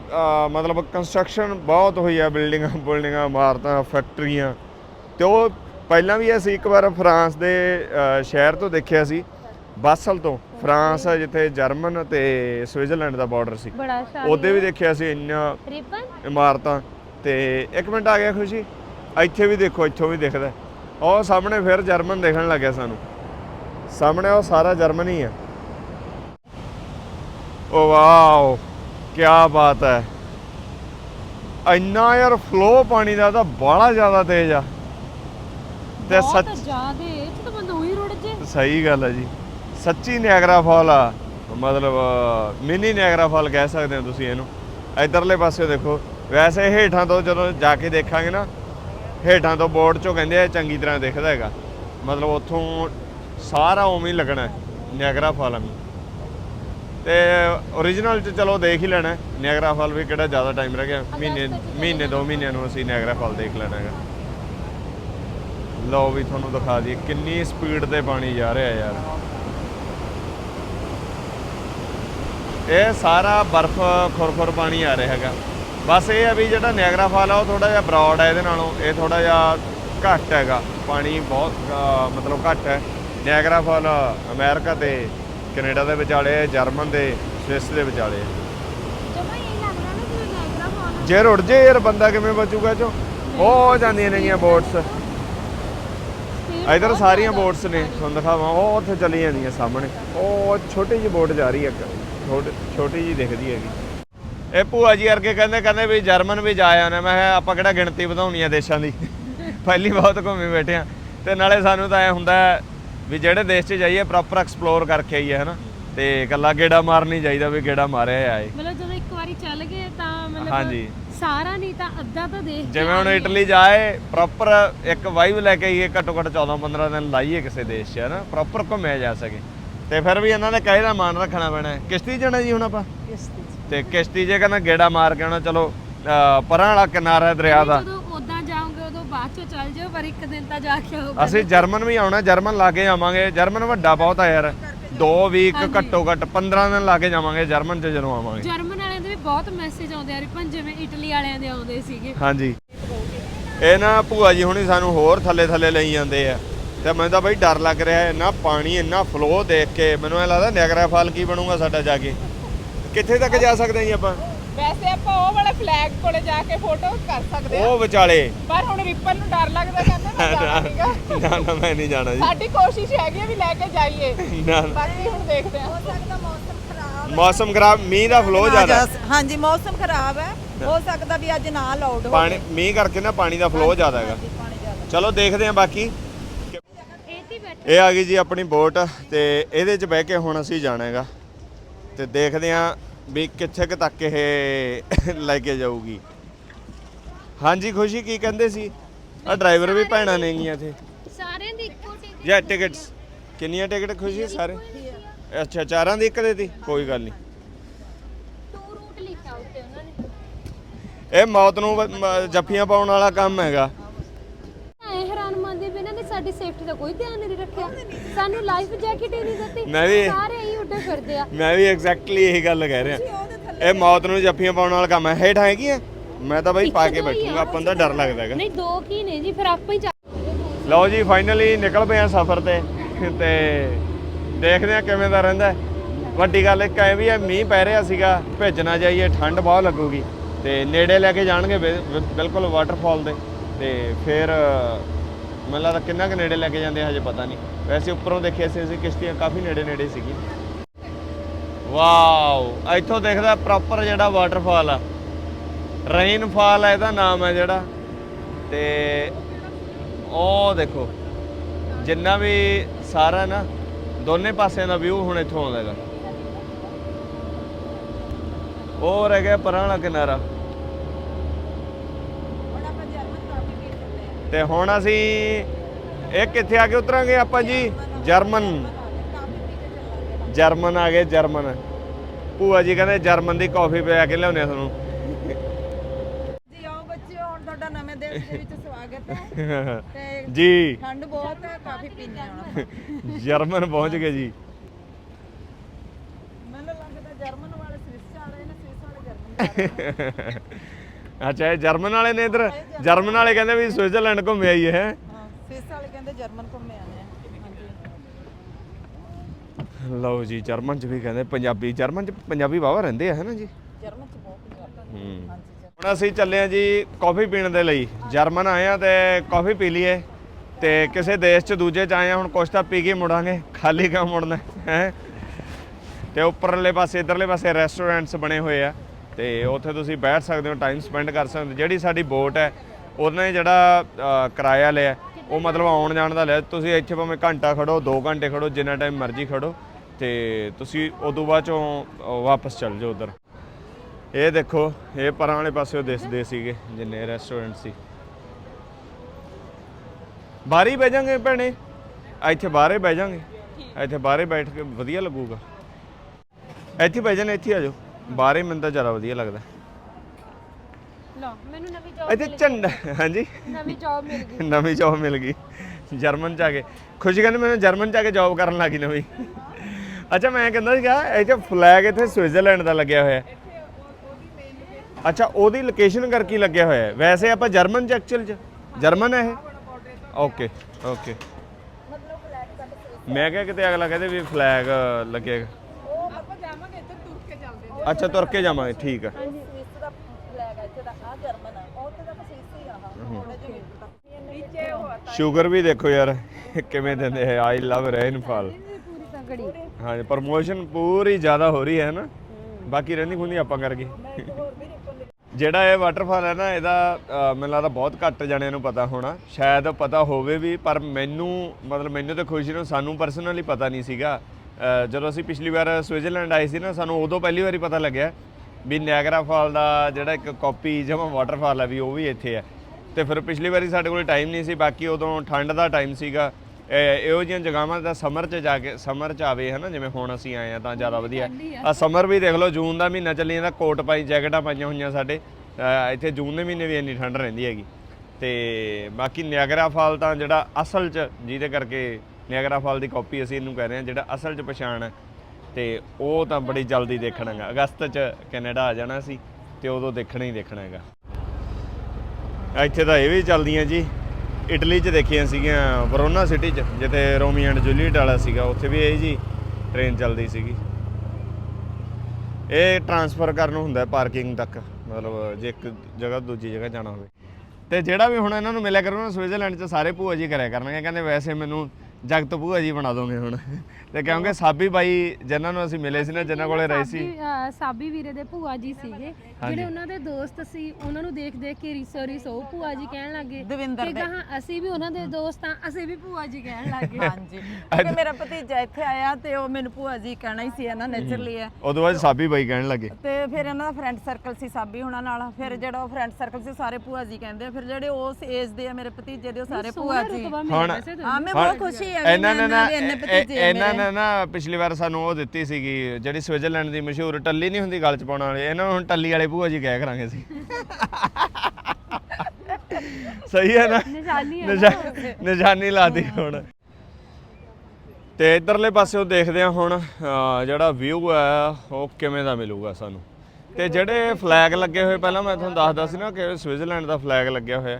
ਮਤਲਬ ਕੰਸਟਰਕਸ਼ਨ ਬਹੁਤ ਹੋਈ ਆ ਬਿਲਡਿੰਗਾਂ ਬਿਲਡਿੰਗਾਂ ਇਮਾਰਤਾਂ ਫੈਕਟਰੀਆਂ ਤੇ ਉਹ ਪਹਿਲਾਂ ਵੀ ਅਸੀਂ ਇੱਕ ਵਾਰ ਫਰਾਂਸ ਦੇ ਸ਼ਹਿਰ ਤੋਂ ਦੇਖਿਆ ਸੀ। ਬਾਸਲ ਤੋਂ। ਫਰਾਂਸ ਜਿੱਥੇ ਜਰਮਨ ਤੇ ਸਵਿਟਜ਼ਰਲੈਂਡ ਦਾ ਬਾਰਡਰ ਸੀ। ਬੜਾ ਉਹਦੇ ਵੀ ਦੇਖਿਆ ਸੀ ਇੰਨਾ ਰਿਬਨ? ਇਮਾਰਤਾਂ। ਤੇ ਇੱਕ ਮਿੰਟ ਆ ਗਿਆ ਖੁਸ਼ੀ। ਇੱਥੇ ਵੀ ਦੇਖੋ ਇੱਥੋਂ ਵੀ ਦਿਖਦਾ। ਉਹ ਸਾਹਮਣੇ ਫਿਰ ਜਰਮਨ ਦੇਖਣ ਲੱਗਿਆ ਸਾਨੂੰ। ਸਾਹਮਣੇ ਉਹ ਸਾਰਾ ਜਰਮਨ ਹੀ ਹੈ ਓ ਵਾਓ ਕੀ ਬਾਤ ਹੈ। ਇੰਨਾ ਯਾਰ ਫਲੋ ਪਾਣੀ ਦਾ ਤਾਂ ਬੜਾ ਜ਼ਿਆਦਾ ਤੇਜ਼ ਆ। ਤੇ ਸੱਚ ਜ਼ਿਆਦੇ ਇਹ ਤਾਂ ਬੰਦਾ ਉਹੀ ਰੁੜ ਜੇ। ਸਹੀ ਗੱਲ ਹੈ ਜੀ। ਸੱਚੀ ਨਿਆਗਰਾ ਫਾਲ ਆ। ਮਤਲਬ ਮਿਨੀ ਨਿਆਗਰਾ ਫਾਲ ਕਹਿ ਸਕਦੇ ਹੋ ਤੁਸੀਂ ਇਹਨੂੰ। ਇਧਰਲੇ ਪਾਸੇ ਦੇਖੋ ਵੈਸੇ ਹੇਠਾਂ ਤੋਂ ਜਦੋਂ ਜਾ ਕੇ ਦੇਖਾਂਗੇ ਨਾ ਹੇਠਾਂ ਤੋਂ ਬੋਰਡ ਚੋਂ ਕਹਿੰਦੇ ਆ ਚੰਗੀ ਤਰ੍ਹਾਂ ਦਿਖਦਾ ਹੈਗਾ। ਮਤਲਬ ਉੱਥੋਂ ਸਾਰਾ ਉਵੇਂ ਹੀ ਲੱਗਣਾ ਹੈ ਨਿਆਗਰਾ ਫਾਲ ਆ। ਤੇ origignal ਚ ਚਲੋ ਦੇਖ ਹੀ ਲੈਣਾ ਨਿਆਗਰਾ ਫਾਲ ਵੀ ਕਿਹੜਾ ਜ਼ਿਆਦਾ ਟਾਈਮ ਰਹਿ ਗਿਆ ਮਹੀਨੇ ਮਹੀਨੇ ਦੋ ਮਹੀਨਿਆਂ ਨੂੰ ਅਸੀਂ ਨਿਆਗਰਾ ਫਾਲ ਦੇਖ ਲੈਣਾ ਹੈਗਾ। ਲਓ ਵੀ ਤੁਹਾਨੂੰ ਦਿਖਾ ਦਈਏ ਕਿੰਨੀ ਸਪੀਡ ਤੇ ਪਾਣੀ ਜਾ ਰਿਹਾ ਯਾਰ। ਇਹ ਸਾਰਾ ਬਰਫ਼ ਖੁਰਖੁਰ ਪਾਣੀ ਆ ਰਿਹਾ ਹੈਗਾ। ਬਸ ਇਹ ਆ ਵੀ ਜਿਹੜਾ ਨਿਆਗਰਾ ਫਾਲ ਆ ਉਹ ਥੋੜਾ ਜਿਹਾ ਬ੍ਰੌਡ ਹੈ ਇਹਦੇ ਨਾਲੋਂ। ਇਹ ਥੋੜਾ ਜਿਹਾ ਘੱਟ ਹੈਗਾ। ਪਾਣੀ ਬਹੁਤ ਮਤਲਬ ਘੱਟ ਹੈ। ਨਿਆਗਰਾ ਫਾਲ ਅਮਰੀਕਾ ਤੇ ਕੈਨੇਡਾ ਦੇ ਵਿਚਾਲੇ ਹੈ ਜਰਮਨ ਦੇ ਸਵਿਸ ਦੇ ਵਿਚਾਲੇ। ਹੈ ਜੇ ਰੁੜ ਜੇ ਯਾਰ ਬੰਦਾ ਕਿਵੇਂ ਬਚੂਗਾ ਚੋ? ਉਹ ਜਾਂਦੀਆਂ ਨੇਗੀਆਂ ਬੋਟਸ ਇਧਰ ਸਾਰੀਆਂ ਬੋਟਸ ਨੇ ਤੁਹਾਨੂੰ ਦਿਖਾਵਾਂ। ਉਹ ਉੱਥੇ ਚੱਲੀ ਜਾਂਦੀਆਂ ਸਾਹਮਣੇ। ਉਹ ਛੋਟੀ ਜਿਹੀ ਬੋਟ ਜਾ ਰਹੀ ਹੈ ਇੱਕ। ਛੋਟੀ ਛੋਟੀ ਜਿਹੀ ਦਿਖਦੀ ਹੈਗੀ। ਇਹ ਭੂਆ ਜੀ ਵਰਗੇ ਕਹਿੰਦੇ ਕਹਿੰਦੇ ਵੀ ਜਰਮਨ ਵੀ ਜਾ ਆਣਾ ਮੈਂ ਕਿਹਾ ਆਪਾਂ ਕਿਹੜਾ ਗਿਣਤੀ ਵਧਾਉਣੀ ਆ ਦੇਸ਼ਾਂ ਦੀ? *laughs* ਪਹਿਲੀ ਬਹੁਤ ਘੁੰਮੇ ਬੈਠੇ ਆ। ਤੇ ਨਾਲੇ ਸਾਨੂੰ ਤਾਂ ਐ ਹੁੰਦਾ ਵੀ ਜਿਹੜੇ ਦੇਸ਼ 'ਚ ਜਾਈਏ ਪ੍ਰੋਪਰ ਐਕਸਪਲੋਰ ਕਰਕੇ ਆਈਏ ਹਨਾ? ਤੇ ਇਕੱਲਾ ਗੇੜਾ ਮਾਰ ਨਹੀਂ ਜਾਈਦਾ ਵੀ ਗੇੜਾ ਮਾਰਿਆ ਆਏ ਮਤਲਬ ਜਦੋਂ ਇੱਕ ਵਾਰੀ ਚੱਲ ਗਏ ਤਾਂ ਮਤਲਬ ਹਾਂਜੀ। ਸਾਰਾ ਨਹੀਂ ਤਾਂ ਅੱਧਾ ਤਾਂ ਦੇਖ ਜਿਵੇਂ ਹੁਣ। ਇਟਲੀ ਜਾਏ ਪ੍ਰੋਪਰ ਇੱਕ ਵਾਈਬ ਲੈ ਕੇ ਆਈਏ ਘੱਟੋ ਘੱਟ 14 15 ਦਿਨ ਲਾਈਏ ਕਿਸੇ ਦੇਸ਼ 'ਚ ਹਨਾ? ਪ੍ਰੋਪਰ ਘੁੰਮਿਆ ਜਾ ਸਕੇ। ਤੇ ਫਿਰ ਵੀ ਇਹਨਾਂ ਦੇ ਕਹੇ ਦਾ ਮਾਨ ਰੱਖਣਾ ਪੈਣਾ ਹੈ। ਕਿਸ਼ਤੀ 'ਚ ਜਾਣਾ ਜੀ ਹੁਣ ਆਪਾਂ? ਤੇ ਕਿਸ਼ਤੀ 'ਚ ਕਹਿੰਦਾ ਗੇੜਾ ਮਾਰ ਕੇ ਆਉਣਾ ਚਲੋ ਅਹ ਪਰਾਂ ਵਾਲਾ ਕਿਨਾਰਾ ਹੈ ਦਰਿਆ ਦਾ। ਜਦੋਂ ਉਦਾਂ ਜਾਓਗੇ ਉਦੋਂ ਬਾਅਦ ਚੋਂ ਚੱਲ ਜਾਓ ਪਰ ਇੱਕ ਦਿਨ ਤਾਂ ਜਾ ਕੇ ਆਓ ਅਸੀਂ ਜਰਮਨ ਵੀ ਆਉਣਾ ਜਰਮਨ ਲਾ ਕੇ ਜਾਵਾਂਗੇ ਜਰਮਨ ਵੱਡਾ ਬਹੁਤ ਆ ਯਾਰ। ਦੋ ਵੀਕ ਘੱਟੋ ਘੱਟ 15 ਦਿਨ ਲਾ ਕੇ ਜਾਵਾਂਗੇ ਜਰਮਨ 'ਚ ਜਦੋਂ ਆਵਾਂਗੇ। ਜਰਮਨ ਵਾਲਿਆਂ ਦੇ ਵੀ ਬਹੁਤ ਮੈਸੇਜ ਆਉਂਦੇ ਆ ਰਿਪਨ ਜਿਵੇਂ ਇਟਲੀ ਵਾਲਿਆਂ ਦੇ ਆਉਂਦੇ ਸੀਗੇ। ਹਾਂਜੀ। ਇਹ ਨਾ ਭੂਆ ਜੀ ਹੁਣੀ ਸਾਨੂੰ ਹੋਰ ਥੱਲੇ ਥੱਲੇ ਲਈ ਜਾਂਦੇ ਆ। ਤੇ ਮੈਨੂੰ ਤਾਂ ਬਈ ਡਰ ਲੱਗ ਰਿਹਾ ਹੈ ਇੰਨਾ ਪਾਣੀ ਇੰਨਾ ਫਲੋ ਦੇਖ ਕੇ। ਮੈਨੂੰ ਐ ਲੱਗਦਾ ਨਿਆਗਰਾ ਫਾਲ ਕੀ ਬਣੂਗਾ ਸਾਡਾ ਜਾ ਕੇ। ਕਿੱਥੇ ਤੱਕ ਜਾ ਸਕਦੇ ਹਾਂ ਜੀ ਆਪਾਂ? ਵੈਸੇ ਆਪਾਂ ਉਹ ਵਾਲੇ ਫਲੈਗ ਕੋਲੇ ਜਾ ਕੇ ਫੋਟੋ ਕਰ ਸਕਦੇ ਆ। ਉਹ ਵਿਚਾਲੇ। ਪਰ ਹੁਣ ਰਿਪਨ ਨੂੰ ਡਰ ਲੱਗਦਾ ਕਹਿੰਦਾ ਜਾਣਾ ਨਾ ਨਾ ਮੈਂ ਨਹੀਂ ਜਾਣਾ ਜੀ। ਸਾਡੀ ਕੋਸ਼ਿਸ਼ ਹੈਗੀ ਆ ਵੀ ਲੈ ਕੇ ਜਾਈਏ। ਨਾ ਬਾਕੀ ਹੁਣ ਦੇਖਦੇ ਆ। ਮੌਸਮ ਖਰਾਬ ਮੀਂਹ ਦਾ ਫਲੋ ਜ਼ਿਆਦਾ। ਹਾਂਜੀ ਮੌਸਮ ਖਰਾਬ ਹੈ। ਹੋ ਸਕਦਾ ਵੀ ਅੱਜ ਨਾ ਲੋਡ ਹੋ ਪਾਣੀ ਮੀਂਹ ਕਰਕੇ ਨਾ ਪਾਣੀ ਦਾ ਫਲੋ ਜ਼ਿਆਦਾ ਹੈਗਾ। ਚਲੋ ਦੇਖਦੇ ਹਾਂ ਬਾਕੀ। ਇਹ ਤੇ ਆ ਗਈ ਜੀ ਆਪਣੀ ਬੋਟ ਤੇ ਇਹਦੇ 'ਚ ਬਹਿ ਕੇ ਹੁਣ ਅਸੀਂ ਜਾਣਾ ਹੈਗਾ ਤੇ ਦੇਖਦੇ ਹਾਂ ਵੀ ਕਿੱਥੇ ਕੁ ਤੱਕ ਇਹ *laughs* ਲੈ ਕੇ ਜਾਊਗੀ। ਹਾਂਜੀ ਖੁਸ਼ੀ ਕੀ ਕਹਿੰਦੇ ਸੀ? ਆ ਡਰਾਈਵਰ ਵੀ ਭੈਣਾਂ ਨੇਗੀਆਂ ਇੱਥੇ। ਸਾਰਿਆਂ ਦੀ ਇੱਕੋ ਟਿਕਟ ਜਾਂ ਟਿਕਟਸ ਕਿੰਨੀਆਂ ਟਿਕਟ ਖੁਸ਼ੀ ਸਾਰੇ? ਅੱਛਾ ਚਾਰਾਂ ਦੀ ਇੱਕ ਦੇ ਤੀ ਕੋਈ ਗੱਲ ਨਹੀਂ। ਟੂ ਰੂਟ ਲਿਖਿਆ ਉੱਤੇ ਉਹਨਾਂ ਨੇ। ਇਹ ਮੌਤ ਨੂੰ ਜੱਫੀਆਂ ਪਾਉਣ ਵਾਲਾ ਕੰਮ ਹੈਗਾ ਐ ਹੈਰਾਨ ਮੰਨਦੇ ਵੀ ਇਹਨਾਂ ਨੇ ਸਾਡੀ ਸੇਫਟੀ ਦਾ ਕੋਈ ਧਿਆਨ ਨਹੀਂ ਰੱਖਿਆ। ਸਾਨੂੰ ਲਾਈਫ ਜੈਕਟ ਹੀ ਨਹੀਂ ਦਿੱਤੀ। ਮੈਂ ਵੀ- ਸਾਰੇ ਹੀ ਉੱਡੇ ਫਿਰਦੇ ਆ। ਮੈਂ ਵੀ ਐਗਜ਼ੈਕਟਲੀ ਇਹੀ ਗੱਲ ਕਹਿ ਰਿਹਾ। ਇਹ ਮੌਤ ਨੂੰ ਜੱਫੀਆਂ ਪਾਉਣ ਵਾਲਾ ਕੰਮ ਹੈ। ਹੇਠ ਹੈਗੀ ਆ ਮੈਂ ਤਾਂ ਬਾਈ ਪਾ ਕੇ। ਬੈਠੂਗਾ ਆਪਾਂ ਨੂੰ ਤਾਂ ਡਰ ਲੱਗਦਾ ਹੈਗਾ। ਨਹੀਂ ਦੋ ਕੀ ਨੇ ਜੀ ਫਿਰ ਆਪਾਂ ਹੀ ਚੱਲ ਲਓ ਜੀ ਫਾਈਨਲੀ ਨਿਕਲ ਪਏ ਆ ਸਫ਼ਰ ਤੇ। ਤੇ ਦੇਖਦੇ ਆ ਕਿਵੇਂ ਦਾ ਰਹਿੰਦਾ ਹੈ। ਵੱਡੀ ਗੱਲ ਇੱਕ ਐ ਵੀ ਹੈ ਮੀਂਹ ਪੈ ਰਿਹਾ ਸੀਗਾ ਭਿੱਜ ਨਾ ਜਾਈਏ ਠੰਡ ਬਹੁਤ ਲੱਗੂਗੀ। ਤੇ ਨੇੜੇ ਲੈ ਕੇ ਜਾਣਗੇ ਬਿ- ਬਿ- ਬਿਲਕੁਲ ਵਾਟਰਫਾਲ ਦੇ। ਤੇ ਫਿਰ ਮੈਨੂੰ ਲੱਗਦਾ ਕਿੰਨਾ ਕੁ ਨੇੜੇ ਲੈ ਕੇ ਜਾਂਦੇ ਆ, ਹਜੇ ਪਤਾ ਨਹੀਂ। ਵੈਸੇ ਉੱਪਰੋਂ ਦੇਖਿਆ ਸੀ ਅਸੀਂ, ਕਿਸ਼ਤੀਆਂ ਕਾਫੀ ਨੇੜੇ ਨੇੜੇ ਸੀਗੀ ਵਾਓ, ਇੱਥੋਂ ਦੇਖਦਾ ਪ੍ਰੋਪਰ ਜਿਹੜਾ ਵਾਟਰਫਾਲ ਆ। ਰੇਨਫਾਲ ਹੈ ਇਹਦਾ ਨਾਮ ਹੈ ਜਿਹੜਾ। ਤੇ ਉਹ ਦੇਖੋ, ਜਿੰਨਾ ਵੀ ਸਾਰਾ ਨਾ, ਦੋਨੇ ਪਾਸਿਆਂ ਦਾ ਵਿਊ ਹੁਣ ਇੱਥੋਂ ਆਉਂਦਾ ਹੈਗਾ। ਉਹ ਰਹਿ ਗਿਆ ਪਰਾਂ ਵਾਲਾ ਕਿਨਾਰਾ ਹੁਣ ਆਪਾਂ ਜਰਮਨ ਕਾਫੀ ਪੀ ਸਕਦੇ ਆ ਤੇ ਹੁਣ ਅਸੀਂ ਇਹ ਕਿੱਥੇ ਆ ਕੇ ਉਤਰਾਂਗੇ ਆਪਾਂ ਜੀ? ਜਰਮਨ। ਜਰਮਨ ਆ ਗਏ ਜਰਮਨ। ਭੂਆ ਜੀ ਕਹਿੰਦੇ ਜਰਮਨ ਦੀ ਕਾਫੀ ਪਿਆ ਕੇ ਲਿਆਉਣੇ ਆ ਤੁਹਾਨੂੰ। ਜੀ ਆਓ ਬੱਚਿਓ ਹੁਣ ਤੁਹਾਡਾ ਨਵੇਂ ਦੇਸ਼ ਦੇ ਵਿੱਚ ਸਵਾਗਤ ਹੈ। *laughs* ਤੇ ਜੀ। ਠੰਡ ਬਹੁਤ ਹੈ ਕਾਫੀ ਪੀਣੇ ਹੁਣ *laughs* ਜਰਮਨ ਪਹੁੰਚ ਗਏ ਜੀ। ਮੈਨੂੰ ਲੱਗਦਾ ਜਰਮਨ ਵਾਲੇ ਸਵਿਸ ਰਹੇ ਨੇ ਸਵਿਸ ਵਾਲੇ ਜਰਮਨ। *laughs* ਅੱਛਾ ਇਹ ਜਰਮਨ ਵਾਲੇ ਨੇ ਇਧਰ? ਜਰਮਨ ਵਾਲੇ ਕਹਿੰਦੇ ਵੀ ਸਵਿਟਜ਼ਰਲੈਂਡ ਘੁੰਮੇ ਆਈਏ ਹੈ? ਹਾਂ ਸਵਿਸ ਵਾਲੇ ਕਹਿੰਦੇ ਜਰਮਨ ਘੁੰਮੇ ਆਨੇ ਆ। ਹਾਂਜੀ। ਲਓ ਜੀ ਜਰਮਨ ਚ ਵੀ ਕਹਿੰਦੇ ਪੰਜਾਬੀ ਜਰਮਨ ਚ ਪੰਜਾਬੀ ਵਾਵਾ ਰਹਿੰਦੇ ਆ ਹੈ ਨਾ ਜੀ? ਜਰਮਨ ਚ ਬਹੁਤ ਹੂੰ। ਹਾਂਜੀ। ਹੁਣ ਅਸੀਂ ਚੱਲੇ ਆ ਜੀ ਕਾਫੀ ਪੀਣ ਦੇ ਲਈ। ਜਰਮਨ ਆਏ ਆ ਤੇ ਕਾਫੀ ਪੀ ਲਈਏ। ਤੇ ਕਿਸੇ ਦੇਸ਼ ਚ ਦੂਜੇ ਚ ਆਏ ਆ ਹੁਣ ਕੁਛ ਤਾਂ ਪੀ ਕੇ ਮੁੜਾਂਗੇ। ਖਾਲੀ ਕਿਉਂ ਮੁੜਨਾ ਹੈ? ਤੇ ਉੱਪਰਲੇ ਪਾਸੇ ਇਧਰਲੇ ਪਾਸੇ ਰੈਸਟੋਰੈਂਟਸ ਬਣੇ ਹੋਏ ਆ। ਤੇ ਉੱਥੇ ਤੁਸੀਂ ਬੈਠ ਸਕਦੇ ਹੋ ਟਾਈਮ ਸਪੈਂਡ ਕਰ ਸਕਦੇ ਹੋ। ਜਿਹੜੀ ਸਾਡੀ ਬੋਟ ਹੈ, ਉਹਨੇ ਜਿਹੜਾ ਕਿਰਾਇਆ ਲਿਆ, ਉਹ ਮਤਲਬ ਆਉਣ ਜਾਣ ਦਾ ਲਿਆ। ਤੁਸੀਂ ਇੱਥੇ ਭਾਵੇਂ ਘੰਟਾ ਖੜੋ 2 ਘੰਟੇ ਖੜੋ, ਜਿੰਨਾ ਟਾਈਮ ਮਰਜ਼ੀ ਖੜੋ ਤੇ ਤੁਸੀਂ ਉਦੋਂ ਬਾਅਦ ਚੋਂ ਵਾਪਸ ਚੱਲ ਜਾਓ ਉਧਰ। ਇਹ ਦੇਖੋ, ਇਹ ਪਰਾਂ ਵਾਲੇ ਪਾਸਿਓ ਦਿਸਦੇ ਸੀਗੇ, ਜਿੰਨੇ ਰੈਸਟੋਰੈਂਟ ਸੀ। ਬਾਹਰ ਹੀ ਬਹਿ ਜਾਾਂਗੇ ਭੈਣੇ। ਇੱਥੇ ਬਾਹਰੇ ਬਹਿ ਜਾਾਂਗੇ। ਇੱਥੇ ਬਾਹਰੇ ਬੈਠ ਕੇ ਵਧੀਆ ਲੱਗੂਗਾ। ਇੱਥੇ ਬਹਿ ਜਾਣਾ, ਇੱਥੇ ਆ ਜਾਓ। ਬਾਹਰ ਮੈਨੂੰ ਤਾਂ ਜ਼ਿਆਦਾ ਵਧੀਆ ਲੱਗਦਾ। ਲਓ ਮੈਨੂੰ ਨਵੀਂ ਜੌਬ ਇੱਥੇ ਝੰਡਾ ਹਾਂਜੀ। ਨਵੀਂ ਜੌਬ ਮਿਲ ਗਈ। ਨਵੀਂ ਜੌਬ ਮਿਲ ਗਈ। ਜਰਮਨ ਚ ਆ ਕੇ। ਖੁਸ਼ੀ ਕਹਿੰਦੀ ਮੈਨੂੰ ਜਰਮਨ ਚ ਆ ਕੇ ਜੌਬ ਕਰਨ ਲੱਗੀ ਨਵੀਂ। ਅੱਛਾ ਮੈਂ ਕਹਿੰਦਾ ਸੀਗਾ ਇੱਥੇ ਫਲੈਗ ਇੱਥੇ ਸਵਿਟਜ਼ਰਲੈਂਡ ਦਾ ਲੱਗਿਆ ਹੋਇਆ। ਹੈ ਅੱਛਾ ਉਹਦੀ ਲੋਕੇਸ਼ਨ ਕਰਕੇ ਲੱਗਿਆ ਹੋਇਆ। ਹੈ ਵੈਸੇ ਆਪਾਂ ਜਰਮਨ ਚ ਐਕਚੁਅਲ ਚ। ਜਰਮਨ ਹੈ ਇਹ? ਓਕੇ ਓਕੇ ਮੈਂ ਕਿਹਾ ਕਿਤੇ ਅਗਲਾ ਕਹਿੰਦੇ ਵੀ ਫਲੈਗ ਲੱਗੇਗਾ ਆਪਾਂ ਜਾਵਾਂਗੇ ਇੱਧਰ ਤੁਰ ਕੇ ਚੱਲਦੇ ਅੱਛਾ ਤੁਰ ਕੇ ਜਾਵਾਂਗੇ ਠੀਕ ਆ। ਸਵਿਸ ਦਾ ਫਲੈਗ ਹੈ ਇੱਥੇ ਦਾ ਆ ਜਰਮਨ ਆ ਉਹ ਤੇ ਤਾਂ ਸਵਿਸ ਹੀ ਆ ਆਹ ਥੋੜੇ ਜਿਹੇ ਨੀਚੇ ਉਹ ਆ ਸ਼ੂਗਰ ਵੀ ਦੇਖੋ ਯਾਰ ਕਿਵੇਂ ਦਿੰਦੇ ਹੈ ਆਈ ਲਵ ਰੇਨਫਾਲ ਪੂਰੀ ਤਗੜੀ ਹਾਂਜੀ ਪ੍ਰਮੋਸ਼ਨ ਪੂਰੀ ਜ਼ਿਆਦਾ ਹੋ ਰਹੀ ਹੈ ਨਾ? ਬਾਕੀ ਰਹਿੰਦੀ ਖੁੰਦੀ ਆਪਾਂ ਕਰਕੇ ਜਿਹੜਾ ਇਹ ਵਾਟਰਫਾਲ ਹੈ ਨਾ ਇਹਦਾ ਅ, ਮੈਨੂੰ ਲੱਗਦਾ ਬਹੁਤ ਘੱਟ ਜਣਿਆਂ ਨੂੰ ਪਤਾ ਹੋਣਾ। ਸ਼ਾਇਦ ਪਤਾ ਹੋਵੇ ਵੀ ਪਰ ਮੈਨੂੰ ਮਤਲਬ ਮੈਨੂੰ ਤੇ ਖੁਸ਼ੀ ਨੂੰ ਸਾਨੂੰ ਪਰਸਨਲੀ ਪਤਾ ਨਹੀਂ ਸੀਗਾ। ਜਦੋਂ ਅਸੀਂ ਪਿਛਲੀ ਵਾਰ ਸਵਿਟਜ਼ਰਲੈਂਡ ਆਏ ਸੀ ਨਾ ਸਾਨੂੰ ਉਦੋਂ ਪਹਿਲੀ ਵਾਰੀ ਪਤਾ ਲੱਗਿਆ ਵੀ ਨਿਆਗਰਾ ਫਾਲ ਦਾ ਜਿਹੜਾ ਇੱਕ ਕਾਪੀ ਜਮਾ ਵਾਟਰਫਾਲ ਹੈ ਵੀ ਉਹ ਵੀ ਇੱਥੇ ਹੈ ਤੇ ਫਿਰ ਪਿਛਲੀ ਵਾਰੀ ਸਾਡੇ ਕੋਲ ਟਾਈਮ ਨਹੀਂ ਸੀ ਬਾਕੀ ਉਦੋਂ ਠੰਡ ਦਾ ਟਾਈਮ ਸੀਗਾ। ਇਹ- ਜਿਹੀਆਂ ਜਗ੍ਹਾਵਾਂ ਦਾ ਸਮਰ 'ਚ ਜਾ ਕੇ ਸਮਰ 'ਚ ਆਵੇ ਹਨਾ ਜਿਵੇਂ ਹੁਣ ਅਸੀਂ ਆਏ ਆ ਤਾਂ ਜ਼ਿਆਦਾ ਵਧੀਆ। ਆ। ਸਮਰ ਵੀ ਦੇਖ ਲਓ ਜੂਨ ਦਾ ਮਹੀਨਾ ਚੱਲੀ ਜਾਂਦਾ ਕੋਟ ਪਾਈ ਜੈਕਟਾਂ ਪਾਈਆਂ ਹੋਈਆਂ ਸਾਡੇ। ਇੱਥੇ ਜੂਨ ਦੇ ਮਹੀਨੇ ਵੀ ਇੰਨੀ ਠੰਡ ਰਹਿੰਦੀ ਹੈਗੀ। ਤੇ ਬਾਕੀ ਨਿਆਗਰਾ ਫਾਲ ਤਾਂ ਜਿਹੜਾ ਅਸਲ 'ਚ ਜਿਹਦੇ ਕਰਕੇ ਨਿਆਗਰਾ ਫਾਲ ਦੀ ਕਾਪੀ ਅਸੀਂ ਇਹਨੂੰ ਕਹਿ ਰਹੇ ਹਾਂ, ਜਿਹੜਾ ਅਸਲ 'ਚ ਪਛਾਣ ਹੈ। ਤੇ ਉਹ ਤਾਂ ਬੜੀ ਜਲਦੀ ਦੇਖਣਾਗਾ। ਅਗਸਤ 'ਚ ਕੈਨੇਡਾ ਆ ਜਾਣਾ ਸੀ ਤੇ ਉਦੋਂ ਦੇਖਣਾ ਹੀ ਦੇਖਣਾ ਹੈਗਾ। ਇੱਥੇ ਤਾਂ ਇਹ ਵੀ ਚੱਲਦੀਆਂ ਜੀ। ਇਟਲੀ 'ਚ ਦੇਖੀਆਂ ਸੀਗੀਆਂ, ਵਰੋਨਾ ਸਿਟੀ 'ਚ, ਜਿੱਥੇ ਰੋਮੀ ਐਂਡ ਜੂਲੀਅਟ ਵਾਲਾ ਸੀਗਾ, ਉੱਥੇ ਵੀ ਇਹ ਜੀ ਟ੍ਰੇਨ ਚੱਲਦੀ ਸੀਗੀ। ਇਹ ਟਰਾਂਸਫਰ ਕਰਨ ਹੁੰਦਾ ਪਾਰਕਿੰਗ ਤੱਕ, ਮਤਲਬ ਜੇ ਇੱਕ ਜਗ੍ਹਾ ਦੂਜੀ ਜਗ੍ਹਾ ਜਾਣਾ ਹੋਵੇ। ਤੇ ਜਿਹੜਾ ਵੀ ਹੁਣ ਇਹਨਾਂ ਨੂੰ ਮਿਲਿਆ ਕਰੋ ਨਾ ਸਵਿਟਜ਼ਰਲੈਂਡ 'ਚ ਸਾਰੇ ਭੂਆ ਜੀ ਕਰਿਆ ਕਰਨਗੇ, ਕਹਿੰਦੇ ਵੈਸੇ ਮੈਨੂੰ ਜਗਤ ਭੂਆ ਜੀ ਬਣਾ ਦੋਗੇ ਹੁਣ। ਤੇ ਕਿਉਂਕਿ ਸਾਬੀ ਬਾਈ ਜਿਨ੍ਹਾਂ ਨੂੰ ਅਸੀਂ ਮਿਲੇ ਸੀ ਨਾ ਜਿਨ੍ਹਾਂ ਕੋਲੇ ਰਹੇ ਸੀ। ਸਾਬੀ, ਅਹ, ਸਾਬੀ ਵੀਰੇ ਦੇ ਭੂਆ ਜੀ ਸੀਗੇ। ਜਿਹੜੇ ਉਹਨਾਂ ਦੇ ਦੋਸਤ ਸੀ ਉਹਨਾਂ ਨੂੰ ਦੇਖ ਦੇਖ ਕੇ ਰੀਸੋ ਰੀਸੋ ਭੂਆ ਜੀ ਕਹਿਣ ਲੱਗੇ ਦਵਿੰਦਰ ਕਿ ਦੇ। ਗਾਹਾਂ ਅਸੀਂ ਵੀ ਉਹਨਾਂ ਦੇ ਦੋਸਤ ਆ ਅਸੀਂ ਵੀ ਭੂਆ ਜੀ ਕਹਿਣ ਲੱਗੇ। ਹਾਂਜੀ। ਕਿਉਂਕਿ ਮੇਰਾ ਭਤੀਜਾ ਇੱਥੇ ਆਇਆ ਤੇ ਉਹ ਮੈਨੂੰ ਭੂਆ ਜੀ ਕਹਿਣਾ ਹੀ ਸੀ ਨਾ ਨੇਚਰਲੀ ਹੈ। ਉਦੋਂ ਬਾਅਦ ਸਾਬੀ ਬਾਈ ਕਹਿਣ ਲੱਗੇ। ਤੇ ਫਿਰ ਇਹਨਾਂ ਦਾ ਫਰੈਂਡ ਸਰਕਲ ਸੀ ਸਾਬੀ ਹੁਣਾਂ ਨਾਲ। ਫਿਰ ਜਿਹੜਾ ਉਹ ਫਰੈਂਡ ਸਰਕਲ ਸੀ ਸਾਰੇ ਭੂਆ ਜੀ ਕਹਿੰਦੇ ਆ। ਫਿਰ ਜਿਹੜੇ ਉਸ ਏਜ ਦੇ ਆ ਮੇਰੇ ਭਤੀਜੇ ਦੇ ਉਹ ਸਾਰੇ ਭੂਆ ਜੀ। ਰੁਤਬਾ ਹੁਣ- ਹਾਂ ਮੈਂ ਬਹੁਤ ਖੁਸ਼ੀ ਹੈ ਵੀ ਇਹਨਾਂ ਨੇ ਨਾ ਇੰਨੇ ਇਹ- ਭਤੀਜੇ ਆ ਇਹਨਾਂ ਮੇਰੇ। ਨੇ ਨਾ ਪਿਛਲੀ ਵਾਰ ਸਾਨੂੰ ਉਹ ਦਿੱਤੀ ਸੀਗੀ ਜਿਹੜੀ ਸਵਿਟਜ਼ਰਲੈਂਡ ਦੀ ਮਸ਼ਹੂਰ ਟੱਲੀ ਨਹੀਂ ਹੁੰਦੀ ਗਲ ਚ ਪਾਉਣ ਵਾਲੀ ਇਹਨਾਂ ਨੂੰ ਹੁਣ ਟੱਲੀ ਵਾਲੇ ਭੂਆ ਜੀ ਕਹਿ ਕਰਾਂਗੇ ਅਸੀਂ। ਸਹੀ ਹੈ ਨਾ? ਨਿਸ਼ਾਨੀ ਹੈ ਨਿਸ਼ਾ- ਨਿਸ਼ਾਨੀ ਲਾਦੀ ਹੁਣ। ਤੇ ਇਧਰਲੇ ਪਾਸਿਓਂ ਦੇਖਦੇ ਆ ਹੁਣ ਅਹ, ਜਿਹੜਾ ਵਿਊ ਹੈ ਉਹ ਕਿਵੇਂ ਦਾ ਮਿਲੂਗਾ ਸਾਨੂੰ। ਤੇ ਜਿਹੜੇ ਫਲੈਗ ਲੱਗੇ ਹੋਏ ਪਹਿਲਾਂ ਮੈਂ ਤੁਹਾਨੂੰ ਦੱਸਦਾ ਸੀ ਨਾ ਕਿ ਸਵਿਟਜ਼ਰਲੈਂਡ ਦਾ ਫਲੈਗ ਲੱਗਿਆ ਹੋਇਆ।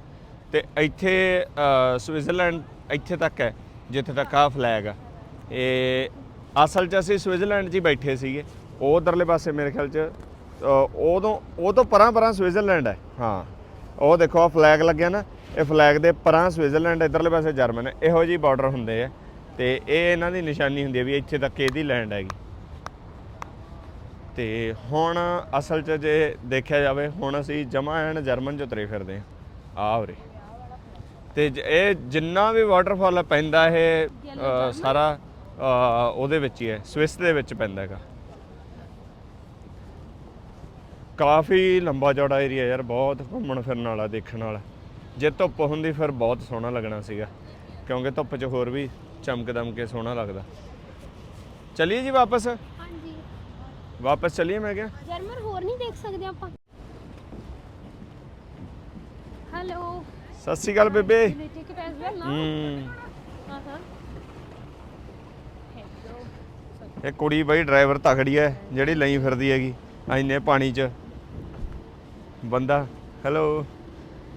ਤੇ ਇੱਥੇ ਅਹ, ਸਵਿਟਜ਼ਰਲੈਂਡ ਇੱਥੇ ਤੱਕ ਹੈ। ਜਿੱਥੇ ਤੱਕ ਆ ਫਲੈਗ ਆ। ਇਹ ਅਸਲ 'ਚ ਅਸੀਂ ਸਵਿਟਜ਼ਰਲੈਂਡ 'ਚ ਹੀ ਬੈਠੇ ਸੀਗੇ। ਉਹ ਉਧਰਲੇ ਪਾਸੇ ਮੇਰੇ ਖਿਆਲ 'ਚ ਉਦੋਂ, ਉਹ ਤੋਂ ਪਰਾਂ ਪਰਾਂ ਸਵਿਟਜ਼ਰਲੈਂਡ ਹੈ। ਹਾਂ, ਉਹ ਦੇਖੋ ਆ ਫਲੈਗ ਲੱਗਿਆ ਨਾ, ਇਹ ਫਲੈਗ ਦੇ ਪਰਾਂ ਸਵਿਟਜ਼ਰਲੈਂਡ, ਇਧਰਲੇ ਪਾਸੇ ਜਰਮਨ ਹੈ। ਇਹੋ ਜੀ ਬਾਰਡਰ ਹੁੰਦੇ ਆ। ਤੇ ਇਹ ਇਹਨਾਂ ਦੀ ਨਿਸ਼ਾਨੀ ਹੁੰਦੀ ਹੈ ਵੀ ਇੱਥੇ ਤੱਕ ਇਹਦੀ ਲੈਂਡ ਹੈਗੀ। ਤੇ ਹੁਣ ਅਸਲ 'ਚ ਜੇ ਦੇਖਿਆ ਜਾਵੇ, ਹੁਣ ਅਸੀਂ ਜਮਾ ਐਨ ਜਰਮਨ 'ਚ ਉਤਰੇ ਫਿਰਦੇ ਆ ਆ ਉਰੇ। ਤੇ ਇਹ ਜਿੰਨਾ ਵੀ ਵਾਟਰਫਾਲ ਪੈਂਦਾ ਇਹ ਅ, ਸਾਰਾ ਅ, ਉਹਦੇ ਵਿੱਚ ਹੀ ਹੈ ਸਵਿਸ ਦੇ ਵਿੱਚ ਪੈਂਦਾ ਹੈਗਾ। ਕਾਫੀ ਲੰਬਾ ਚੌੜਾ ਏਰੀਆ ਯਾਰ ਬਹੁਤ ਘੁੰਮਣ ਫਿਰਨ ਵਾਲਾ ਦੇਖਣ ਵਾਲਾ। ਜੇ ਧੁੱਪ ਹੁੰਦੀ ਫਿਰ ਬਹੁਤ ਸੋਹਣਾ ਲੱਗਣਾ ਸੀਗਾ ਕਿਉਂਕਿ ਧੁੱਪ 'ਚ ਹੋਰ ਵੀ ਚਮਕ ਦਮ ਕੇ ਸੋਹਣਾ ਲੱਗਦਾ। ਚਲਿਏ ਜੀ ਵਾਪਸ? ਹਾਂਜੀ। ਵਾਪਸ ਚਲਿਏ ਮੈਂ ਕਿਹਾ? ਜਰਮਨ ਹੋਰ ਨਹੀਂ ਦੇਖ ਸਕਦੇ ਆਪਾਂ। ਹੈਲੋ ਸਤਿ ਸ਼੍ਰੀ ਅਕਾਲ ਬੇਬੇ take it as well now? ਹੂੰ Uh-huh. ਇਹ ਕੁੜੀ ਬਈ ਡਰਾਈਵਰ ਤਕੜੀ ਐ ਜਿਹੜੀ ਲਈ ਫਿਰਦੀ ਹੈਗੀ ਇੰਨੇ ਪਾਣੀ 'ਚ ਬੰਦਾ ਹੈਲੋ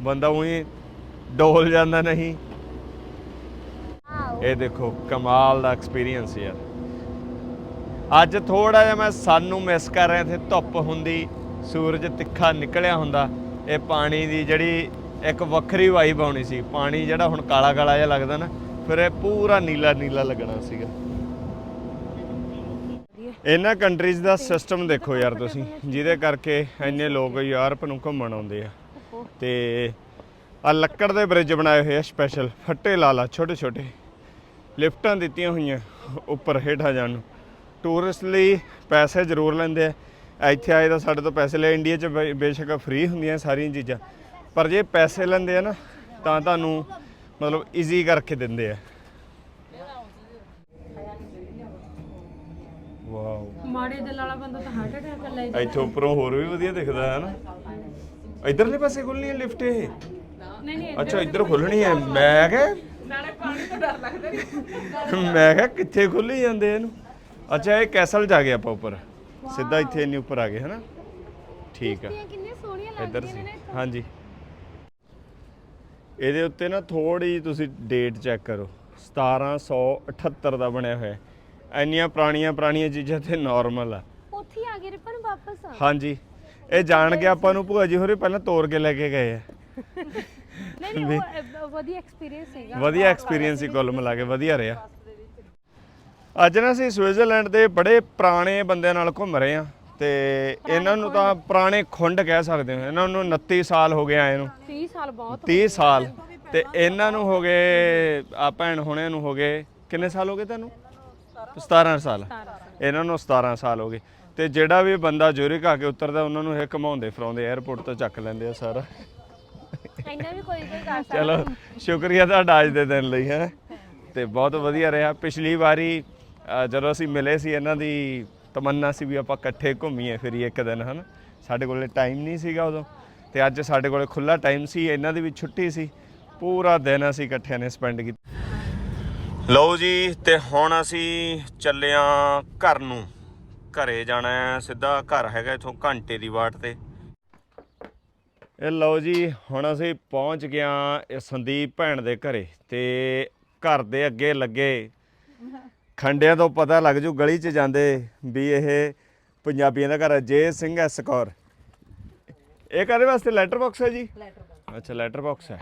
ਬੰਦਾ ਉਹੀ ਡੋਲ ਜਾਂਦਾ ਨਹੀਂ ਇਹ ਦੇਖੋ ਕਮਾਲ ਦਾ ਐਕਸਪੀਰੀਅੰਸ ਯਾਰ ਅੱਜ ਥੋੜਾ ਜਿਹਾ ਮੈਂ ਸਨ ਮਿਸ ਕਰ ਰਿਹਾ ਇੱਥੇ ਧੁੱਪ ਹੁੰਦੀ ਸੂਰਜ ਤਿੱਖਾ ਨਿਕਲਿਆ ਹੁੰਦਾ ਇਹ ਪਾਣੀ ਦੀ ਜਿਹੜੀ ਇੱਕ ਵੱਖਰੀ ਵਾਈਬ ਆਉਣੀ ਸੀ। ਪਾਣੀ ਜਿਹੜਾ ਹੁਣ ਕਾਲਾ ਕਾਲਾ ਜਿਹਾ ਲੱਗਦਾ ਨਾ, ਫਿਰ ਇਹ ਪੂਰਾ ਨੀਲਾ ਨੀਲਾ ਲੱਗਣਾ ਸੀਗਾ। ਇਹਨਾਂ ਕੰਟਰੀਜ਼ ਦਾ ਸਿਸਟਮ ਦੇਖੋ ਯਾਰ ਤੁਸੀਂ, ਜਿਹਦੇ ਕਰਕੇ ਇੰਨੇ ਲੋਕ ਯੂਰਪ ਨੂੰ ਘੁੰਮਣ ਆਉਂਦੇ ਆ। ਤੇ ਆ ਲੱਕੜ ਦੇ ਬ੍ਰਿਜ ਬਣਾਏ ਹੋਏ ਆ ਸਪੈਸ਼ਲ ਫੱਟੇ ਲਾਲਾ ਛੋਟੇ ਛੋਟੇ। ਲਿਫਟਾਂ ਦਿੱਤੀਆਂ ਹੋਈਆਂ ਉੱਪਰ ਹੇਠਾਂ ਜਾਣ ਨੂੰ। ਟੂਰਿਸਟ ਲਈ ਪੈਸੇ ਜ਼ਰੂਰ ਲੈਂਦੇ ਆ। ਇੱਥੇ ਆਏ ਤਾਂ ਸਾਡੇ ਤੋਂ ਪੈਸੇ ਲੈ ਇੰਡੀਆ 'ਚ ਬੇ- ਬੇਸ਼ੱਕ ਫ੍ਰੀ ਹੁੰਦੀਆਂ ਸਾਰੀਆਂ ਚੀਜ਼ਾਂ। ਪਰ ਜੇ ਪੈਸੇ ਲੈਂਦੇ ਆ ਨਾ ਤਾਂ ਤੁਹਾਨੂੰ ਮਤਲਬ ਈਜ਼ੀ ਕਰਕੇ ਦਿੰਦੇ ਆ। ਵਾਓ ਮਾੜੇ ਦਿਲ ਵਾਲਾ ਬੰਦਾ ਤਾਂ ਹਾਰਟ ਅਟੈਕ ਲੈ ਇੱਥੋਂ ਉੱਪਰੋਂ ਹੋਰ ਵੀ ਵਧੀਆ ਦਿਖਦਾ ਹੈ ਨਾ। ਇਧਰਲੇ ਪਾਸੇ ਖੁੱਲਣੀ ਹੈ ਲਿਫਟ ਇਹ? ਨਹੀਂ ਨਹੀਂ ਅੱਛਾ ਇੱਧਰ ਖੁੱਲਣੀ ਹੈ। ਮੈਂ ਕਿਹਾ ਨਾਲੇ ਪਾਣੀ ਤੋਂ ਡਰ ਲੱਗਦਾ ਨਹੀਂ। ਮੈਂ ਕਿਹਾ ਕਿੱਥੇ ਖੁੱਲੀ ਜਾਂਦੇ ਇਹਨੂੰ? ਅੱਛਾ ਇਹ ਕੈਸਲ ਜਾ ਗਏ ਆਪਾਂ ਉੱਪਰ। ਸਿੱਧਾ ਇੱਥੇ ਇੰਨੀ ਉੱਪਰ ਆ ਗਏ ਹਨਾ? ਠੀਕ ਆ। ਕਿੰਨੀਆਂ ਸੋਹਣੀਆਂ ਇੱਧਰ ਲੱਗਦੀਆਂ ਨਾ ਹਾਂਜੀ। ਇਹਦੇ ਉੱਤੇ ਨਾ ਥੋੜੀ ਤੁਸੀਂ ਡੇਟ ਚੈੱਕ ਕਰੋ। 1778 ਦਾ ਬਣਿਆ ਹੋਇਆ। ਹੈ। ਇੰਨੀਆਂ ਪੁਰਾਣੀਆਂ ਪੁਰਾਣੀਆਂ ਚੀਜ਼ਾਂ ਤੇ ਨਾਰਮਲ ਆ। ਉੱਥੇ ਹੀ ਆ ਗਏ ਰਿਪਨ ਵਾਪਸ ਆ ਹਾਂਜੀ। ਇਹ ਜਾਣ ਕੇ ਆਪਾਂ ਨੂੰ ਭੂਆ ਜੀ ਹੋਰੇ ਪਹਿਲਾਂ ਤੋੜ ਕੇ ਲੈ ਕੇ ਗਏ ਆ। ਨਹੀਂ ਨਹੀਂ ਉਹ ਵਧੀਆ ਐਕਸਪੀਰੀਅੰਸ ਸੀਗਾ। ਵਧੀਆ ਐਕਸਪੀਰੀਅੰਸ ਸੀ ਕੁੱਲ ਮਿਲਾ ਕੇ ਵਧੀਆ ਰਿਹਾ। ਅੱਜ ਨਾ ਅਸੀਂ ਸਵਿਟਜ਼ਰਲੈਂਡ ਦੇ ਬੜੇ ਪੁਰਾਣੇ ਬੰਦਿਆਂ ਨਾਲ ਘੁੰਮ ਰਹੇ ਆ ਤੇ ਇਹਨਾਂ ਨੂੰ ਤਾਂ ਪੁਰਾਣੇ ਖੁੰਡ ਕਹਿ ਸਕਦੇ ਹੋ। ਇਹਨਾਂ ਨੂੰ 29 ਸਾਲ ਹੋ ਗਏ ਆਏ ਨੂੰ 30 ਸਾਲ ਬਹੁਤ 30 ਸਾਲ। ਤੇ ਇਹਨਾਂ ਨੂੰ ਹੋ ਗਏ ਆ ਭੈਣ ਹੁਣੇ ਨੂੰ ਹੋ ਗਏ ਕਿੰਨੇ ਸਾਲ ਹੋ ਗਏ ਤੁਹਾਨੂੰ 17 ਸਾਲ। ਇਹਨਾਂ ਨੂੰ 17 ਸਾਲ ਹੋ ਗਏ। ਤੇ ਜਿਹੜਾ ਵੀ ਬੰਦਾ ਜੁਰਿਕ ਆ ਕੇ ਉਤਰਦਾ ਉਹਨਾਂ ਨੂੰ ਇਹ ਘਮਾਉਂਦੇ ਫਰਾਉਂਦੇ 에어ਪੋਰਟ ਤੋਂ ਚੱਕ ਲੈਂਦੇ ਆ ਸਾਰਾ। ਇੰਨਾ ਵੀ ਕੋਈ ਕੋਈ ਕਰ ਸਕਦਾ। ਚਲੋ ਸ਼ੁਕਰੀਆ ਤੁਹਾਡਾ ਅੱਜ ਦੇ ਦਿਨ ਲਈ ਹੈ। ਤੇ ਬਹੁਤ ਵਧੀਆ ਰਿਹਾ। ਪਿਛਲੀ ਵਾਰੀ ਜਦੋਂ ਅਸੀਂ ਮਿਲੇ ਸੀ ਇਹਨਾਂ ਦੀ ਤਮੰਨਾ ਸੀ ਵੀ ਆਪਾਂ ਇਕੱਠੇ ਘੁੰਮੀਏ ਫਿਰੀਏ ਇੱਕ ਦਿਨ ਹਨ? ਸਾਡੇ ਕੋਲੇ ਟਾਈਮ ਨਹੀਂ ਸੀਗਾ ਉਦੋਂ ਤੇ ਅੱਜ ਸਾਡੇ ਕੋਲੇ ਖੁੱਲਾ ਟਾਈਮ ਸੀ ਇਹਨਾਂ ਦੀ ਵੀ ਛੁੱਟੀ ਸੀ। ਪੂਰਾ ਦਿਨ ਅਸੀਂ ਇਕੱਠਿਆਂ ਨੇ ਸਪੈਂਡ ਕੀਤਾ ਲਓ ਜੀ ਤੇ ਹੁਣ ਅਸੀਂ ਚੱਲਿਆਂ ਘਰ ਨੂੰ। ਘਰੇ ਜਾਣਾ ਹੈ ਸਿੱਧਾ ਘਰ ਹੈਗਾ ਇਥੋਂ ਘੰਟੇ ਦੀ ਵਾਟ ਤੇ। ਇਹ ਲਓ ਜੀ ਹੁਣ ਅਸੀਂ ਪਹੁੰਚ ਗਿਆ ਇਹ ਸੰਦੀਪ ਭੈਣ ਦੇ ਘਰੇ ਤੇ ਘਰ ਦੇ ਅੱਗੇ ਲੱਗੇ। ਖੰਡਿਆਂ ਤੋਂ ਪਤਾ ਲੱਗ ਜੂ ਗਲੀ 'ਚ ਜਾਂਦੇ ਵੀ ਇਹ ਪੰਜਾਬੀਆਂ ਦਾ ਘਰ ਹੈ ਜੇ ਸਿੰਘ ਐਸ ਕੌਰ। ਇਹ ਕਾਹਦੇ ਵਾਸਤੇ? ਲੈਟਰ ਬਾਕਸ ਹੈ ਜੀ? ਅੱਛਾ ਲੈਟਰ ਬਾਕਸ ਹੈ।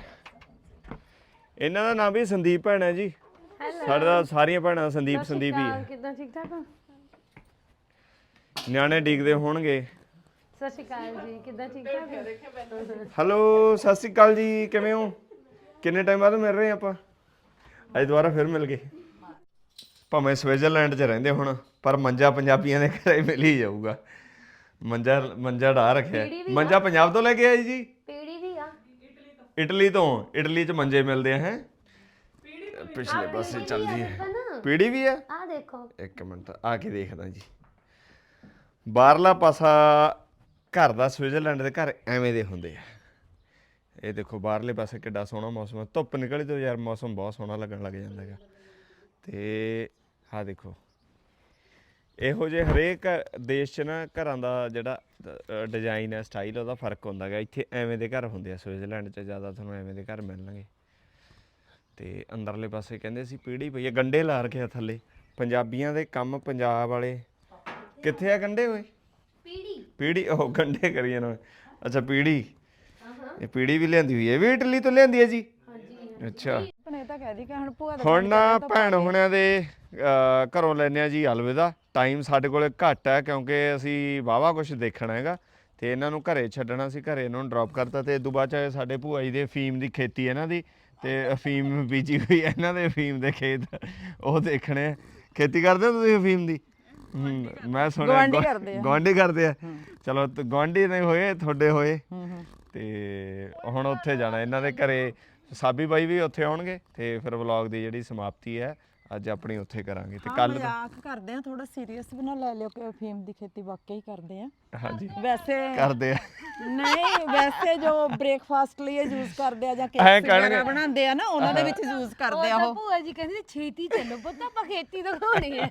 ਇਹਨਾਂ ਦਾ ਨਾਮ ਵੀ ਸੰਦੀਪ ਭੈਣ ਹੈ ਜੀ। ਸਾਡਾ ਸਾਰੀਆਂ ਭੈਣਾਂ ਸੰਦੀਪ ਸੰਦੀਪ ਹੀ ਹੈ। ਕਿਦਾਂ ਠੀਕ ਠਾਕ ਹੋ? ਨਿਆਣੇ ਡੀਕਦੇ ਹੋਣਗੇ। ਸਤਿ ਸ਼੍ਰੀ ਅਕਾਲ ਜੀ ਕਿਦਾਂ ਠੀਕ ਠਾਕ ਹੋ? ਹੈਲੋ ਸਤਿ ਸ਼੍ਰੀ ਅਕਾਲ ਜੀ ਕਿਵੇਂ ਹੋ? ਕਿੰਨੇ ਟਾਈਮ ਬਾਅਦ ਮਿਲ ਰਹੇ ਆਪਾਂ? ਅੱਜ ਦੁਬਾਰਾ ਫਿਰ ਮਿਲ ਗਏ। ਭਾਵੇਂ ਸਵਿਟਜ਼ਰਲੈਂਡ 'ਚ ਰਹਿੰਦੇ ਹੁਣ ਪਰ ਮੰਜਾ ਪੰਜਾਬੀਆਂ ਦੇ ਘਰੇ ਮਿਲ ਹੀ ਜਾਊਗਾ। ਮੰਜਾ ਮੰਜਾ ਢਾ ਰੱਖਿਆ। ਮੰਜਾ ਪੰਜਾਬ ਤੋਂ ਲੈ ਕੇ ਆਏ ਜੀ? ਪੀੜੀ ਵੀ ਆ। ਇਟਲੀ ਤੋਂ। ਇਟਲੀ 'ਚ ਮੰਜੇ ਮਿਲਦੇ ਆ ਹੈ? ਪਿਛਲੇ ਪਾਸੇ ਚੱਲਦੀ ਹੈ ਪੀੜੀ ਵੀ ਹੈ ਆ ਦੇਖੋ। ਇੱਕ ਮਿੰਟ ਆ ਕੇ ਦੇਖਦਾ ਜੀ। ਬਾਹਰਲਾ ਪਾਸਾ ਘਰ ਦਾ ਸਵਿਟਜ਼ਰਲੈਂਡ ਦੇ ਘਰ ਐਵੇਂ ਦੇ ਹੁੰਦੇ ਆ। ਇਹ ਦੇਖੋ ਬਾਹਰਲੇ ਪਾਸੇ ਕਿੱਡਾ ਸੋਹਣਾ ਮੌਸਮ ਹੈ ਧੁੱਪ ਨਿਕਲੀ ਤਾਂ ਯਾਰ ਮੌਸਮ ਬਹੁਤ ਸੋਹਣਾ ਲੱਗਣ ਲੱਗ ਜਾਂਦਾ ਹੈਗਾ ਤੇ ਆਹ ਦੇਖੋ। ਇਹੋ ਜਿਹੇ ਹਰੇਕ ਦੇਸ਼ 'ਚ ਨਾ ਘਰਾਂ ਦਾ ਜਿਹੜਾ ਡਿਜ਼ਾਈਨ ਹੈ ਸਟਾਈਲ ਉਹਦਾ ਫ਼ਰਕ ਹੁੰਦਾ ਹੈਗਾ। ਇੱਥੇ ਐਵੇਂ ਦੇ ਘਰ ਹੁੰਦੇ ਆ ਸਵਿਟਜ਼ਰਲੈਂਡ 'ਚ ਜ਼ਿਆਦਾ ਤੁਹਾਨੂੰ ਐਵੇਂ ਦੇ ਘਰ ਮਿਲਣਗੇ। ਤੇ ਅੰਦਰਲੇ ਪਾਸੇ ਕਹਿੰਦੇ ਸੀ ਪੀੜੀ ਪਈ ਹੈ ਗੰਡੇ ਲਾ ਰੱਖਿਆ ਥੱਲੇ। ਪੰਜਾਬੀਆਂ ਦੇ ਕੰਮ ਪੰਜਾਬ ਵਾਲੇ। ਕਿੱਥੇ ਆ ਗੰਡੇ ਓਏ? ਪੀੜੀ। ਪੀੜੀ ਉਹ ਗੰਡੇ ਕਰੀ ਜਾਣਾ ਅੱਛਾ ਪੀੜੀ। ਇਹ ਪੀੜੀ ਵੀ ਲਿਆਂਦੀ ਹੋਈ ਹੈ। ਇਹ ਵੀ ਇਟਲੀ ਤੋਂ ਲਿਆਂਦੀ ਹੈ ਜੀ? ਅੱਛਾ। ਆਪਣੇ ਤਾਂ ਕਹਿ ਦੀ ਕਿ ਹੁਣ ਭੂਆ ਦਾ ਹੁਣ ਨਾ ਭੈਣ ਹੁਣਿਆਂ ਦੇ ਘਰੋਂ ਲੈਨੇ ਆ ਜੀ ਅਲਵਿਦਾ ਟਾਈਮ ਸਾਡੇ ਕੋਲੇ ਘੱਟ ਹੈ ਕਿਉਂਕਿ ਅਸੀਂ ਵਾਵਾ ਕੁਝ ਦੇਖਣਾ ਹੈਗਾ। ਤੇ ਇਹਨਾਂ ਨੂੰ ਘਰੇ ਛੱਡਣਾ ਸੀ ਘਰੇ ਇਹਨਾਂ ਨੂੰ ਡ੍ਰੌਪ ਕਰਤਾ ਤੇ ਬਾਅਦ ਚ ਸਾਡੇ ਭੂਆ ਜੀ ਦੇ ਫੀਮ ਦੀ ਖੇਤੀ ਇਹਨਾਂ ਦੀ ਤੇ ਅਫੀਮ ਬੀਜੀ ਹੋਈ ਹੈ ਇਹਨਾਂ ਦੇ ਅਫੀਮ ਦੇ ਖੇਤ। ਉਹ ਦੇਖਣੇ ਆ। ਖੇਤੀ ਕਰਦੇ ਹੋ ਤੁਸੀਂ ਅਫੀਮ ਦੀ? ਹੂੰ, ਮੈਂ ਸੁਣਿਆ ਗੁਆਂਢੀ ਗੁਆ- ਕਰਦੇ ਆ। ਗੁਆਂਢੀ ਕਰਦੇ ਆ। ਚਲੋ ਤੇ ਗੁਆਂਢੀ ਨੇ ਹੋਏ ਤੁਹਾਡੇ ਹੋਏ। ਹੂੰ ਹੂੰ। ਤੇ ਹੁਣ ਉੱਥੇ ਜਾਣਾ ਇਹਨਾਂ ਦੇ ਘਰੇ ਸਾਬੀ ਬਾਈ ਵੀ ਉੱਥੇ ਆਉਣਗੇ ਤੇ ਫਿਰ ਵਲੌਗ ਦੀ ਜਿਹੜੀ ਸਮਾਪਤੀ ਹੈ ਅੱਜ ਆਪਣੀ ਉੱਥੇ ਕਰਾਂਗੇ ਤੇ ਕੱਲ ਮਜ਼ਾਕ ਕਰਦੇ ਆ ਥੋੜਾ ਸੀਰੀਅਸ ਵੀ ਨਾ ਲੈ ਲਿਓ ਕਿ ਦੀ ਖੇਤੀ ਵਾਕਈ ਕਰਦੇ ਆ। ਹਾਂਜੀ। ਵੈਸੇ ਕਰਦੇ ਆ। ਨਹੀਂ ਵੈਸੇ ਜੋ ਬ੍ਰੇਕਫਾਸਟ ਲਈ ਯੂਜ਼ ਕਰਦੇ ਆ ਜਾਂ ਐਂ ਕੇਕ ਕਹਿਣਗੇ। ਵਗੈਰਾ ਬਣਾਉਂਦੇ ਆ ਨਾ ਉਹਨਾਂ ਦੇ ਵਿੱਚ ਯੂਜ਼ ਕਰਦੇ ਆ ਉਹ ਭੂਆ ਜੀ ਕਹਿੰਦੀ ਛੇਤੀ ਚੱਲੋ ਪੁੱਤ ਆਪਾਂ ਖੇਤੀ ਦਿਖਾਉਣੀ ਹੈ।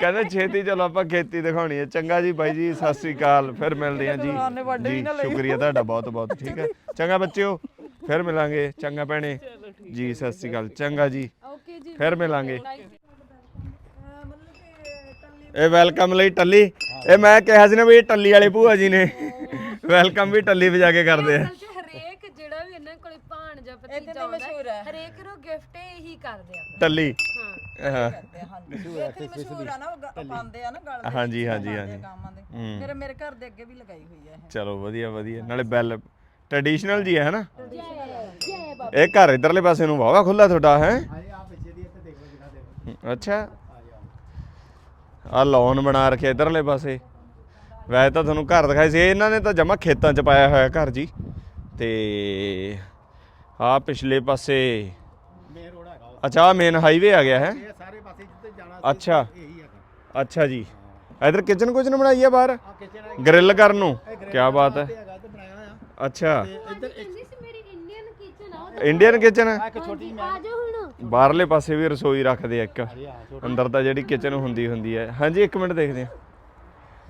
ਕਹਿੰਦੇ ਛੇਤੀ ਚਲੋ ਆਪਾਂ ਖੇਤੀ ਦਿਖਾਉਣੀ ਹੈ। ਚੰਗਾ ਜੀ ਬਾਈ ਜੀ ਸਤਿ ਸ੍ਰੀ ਅਕਾਲ ਫਿਰ ਮਿਲਦੇ ਹਾਂ ਨੇ ਜੀ ਜੀ। ਸ਼ੁਕਰੀਆ ਤੁਹਾਡਾ ਬਹੁਤ ਬਹੁਤ ਠੀਕ ਹੈ। ਚੰਗਾ ਬੱਚਿਓ। ਫਿਰ ਮਿਲਾਂਗੇ ਚੰਗਾ ਭੈਣੇ। ਜੀ ਸਤਿ ਸ੍ਰੀ ਅਕਾਲ ਚੰਗਾ ਜੀ। ਓਕੇ ਜੀ ਫਿਰ ਮਿਲਾਂਗੇ। ਇਹ ਵੈਲਕਮ ਲਈ ਟੱਲੀ। ਇਹ ਮੈਂ ਕਿਹਾ ਸੀ ਨਾ ਵੀ ਇਹ ਟੱਲੀ ਵਾਲੇ ਭੂਆ ਜੀ ਨੇ। ਵੈਲਕਮ ਵੀ ਟੱਲੀ ਵਜਾ ਕੇ ਕਰਦੇ ਆ। ਅਸਲ 'ਚ ਹਰੇਕ ਜਿਹੜਾ ਵੀ ਇਹਨਾਂ ਕੋਲੇ ਭਾਣ ਜਾਂ ਭਤੀਜਾ ਤਾਂ ਆਉਂਦਾ ਮਸ਼ਹੂਰ ਹੈ। ਹਰੇਕ ਨੂੰ ਗਿਫਟ ਇਹੀ ਕਰਦੇ ਆ। ਟੱਲੀ। ਹਾਂ। ਹਾਂ। ਹਾਂਜੀ ਇੱਥੇ ਮਸ਼ਹੂਰ ਆ ਨਾ ਉਹ ਗ- ਪਾਉਂਦੇ ਆ ਨਾ ਗਲ ਦੇ ਹਾਂਜੀ, ਹਾਂਜੀ, ਆ ਹਾਂਜੀ। ਕਾਮਾਂ ਦੇ। ਹੂੰ। ਮੇਰੇ ਮੇਰੇ ਘਰ ਦੇ ਅੱਗੇ ਵੀ ਲਗਾਈ ਹੋਈ ਹੈ ਇਹ। ਚਲੋ ਵਧੀਆ ਵਧੀਆ। ਨਾਲੇ ਬੈਲ ਟ੍ਰੈਡੀਸ਼ਨਲ ਜੀ ਹੈ ਹਨਾ? ਇਹ ਘਰ ਇਧਰਲੇ ਪਾਸੇ ਨੂੰ ਵਾਵਾ ਖੁੱਲਾ ਤੁਹਾਡਾ ਹੈ? ਅੱਛਾ। ਆ ਲੌਨ ਬਣਾ ਰੱਖਿਆ ਇਧਰਲੇ ਪਾਸੇ। ਵੈਸੇ ਤਾਂ ਤੁਹਾਨੂੰ ਘਰ ਦਿਖਾਈ ਸੀ ਇਹਨਾਂ ਨੇ ਤਾਂ ਜਮਾ ਖੇਤਾਂ 'ਚ ਪਾਇਆ ਹੋਇਆ ਘਰ ਜੀ। ਤੇ ਆ ਪਿਛਲੇ ਪਾਸੇ ਅੱਛਾ ਮੇਨ ਹਾਈਵੇ ਆ ਗਿਆ ਹੈ? ਇਹ ਸਾਰੇ ਪਾਸੇ ਜਿੱਤੇ ਜਾਣਾ ਅੱਛਾ। ਅੱਛਾ ਜੀ। ਇਧਰ ਕਿਚਨ ਕੁਚਨ ਬਣਾਈ ਆ ਬਾਹਰ? ਗ੍ਰਿਲ ਕਰਨ ਨੂੰ? ਕੀ ਬਾਤ ਹੈ। ਅੱਛਾ। ਇੱਧਰ ਕਹਿੰਦੀ ਸੀ ਮੇਰੀ ਇੰਡੀਅਨ ਕਿਚਨ ਆ ਇੰਡੀਅਨ ਕਿਚਨ ਹੈ ਇੱਕ ਛੋਟੀ ਆ ਜਾਓ ਹੁਣ। ਬਾਹਰਲੇ ਪਾਸੇ ਵੀ ਰਸੋਈ ਰੱਖਦੇ ਆ ਇੱਕ। ਅੰਦਰ ਤਾਂ ਜਿਹੜੀ ਕਿਚਨ ਹੁੰਦੀ ਹੁੰਦੀ ਹੈ। ਹਾਂਜੀ ਇੱਕ ਮਿੰਟ ਦੇਖਦੇ ਆ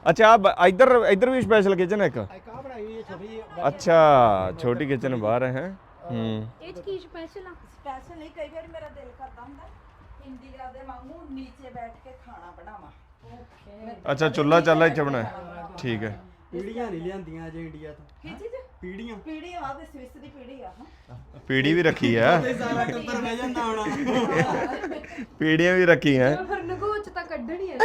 ਅੱਛਾ ਆ ਇੱਧਰ ਇੱਧਰ ਵੀ ਸਪੈਸ਼ਲ ਕਿਚਨ ਹੈ ਇੱਕ? ਇੱਕ ਆ ਬਣਾਈ ਹੋਈ ਹੈ ਛੋਟੀ ਅੱਛਾ ਛੋਟੀ ਕਿਚਨ ਬਾਹਰ ਹੈ ਹੈਂ? ਹੂੰ। ਇਹ 'ਚ ਕੀ ਸਪੈਸ਼ਲ ਆ? ਸਪੈਸ਼ਲ ਨਹੀਂ ਕਈ ਵਾਰ ਮੇਰਾ ਦਿਲ ਕਰਦਾ ਹੁੰਦਾ ਇੰਡੀਆ ਦੇ ਵਾਂਗੂ ਨੀਚੇ ਬੈਠ ਕੇ ਖਾਣਾ ਬਣਾਵਾਂ। ਅੱਛਾ ਚੁੱਲਾ ਚਾਲਾ ਇੱਥੇ ਬਣਾਇਆ। ਠੀਕ ਹੈ। ਪੀੜੀਆਂ ਨਹੀਂ ਲਿਆਂਦੀਆਂ ਅਜੇ ਇੰਡੀਆ ਤੋਂ। ਕੀ ਚੀਜ਼? ਪੀੜੀਆਂ। ਪੀੜੀ ਆ ਤੇ ਸਵਿਸ ਦੀ ਪੀੜੀ ਆ। ਹਾਂ ਪੀੜੀ ਵੀ ਰੱਖੀ ਆ। ਸਾਰਾ ਟੱਬਰ ਬਹਿ ਜਾਂਦਾ ਹੁਣ। ਪੀੜੀਆਂ ਵੀ ਰੱਖੀਆਂ। ਫਿਰ ਨਗੋਚ ਤਾਂ ਕੱਢਣੀ ਆ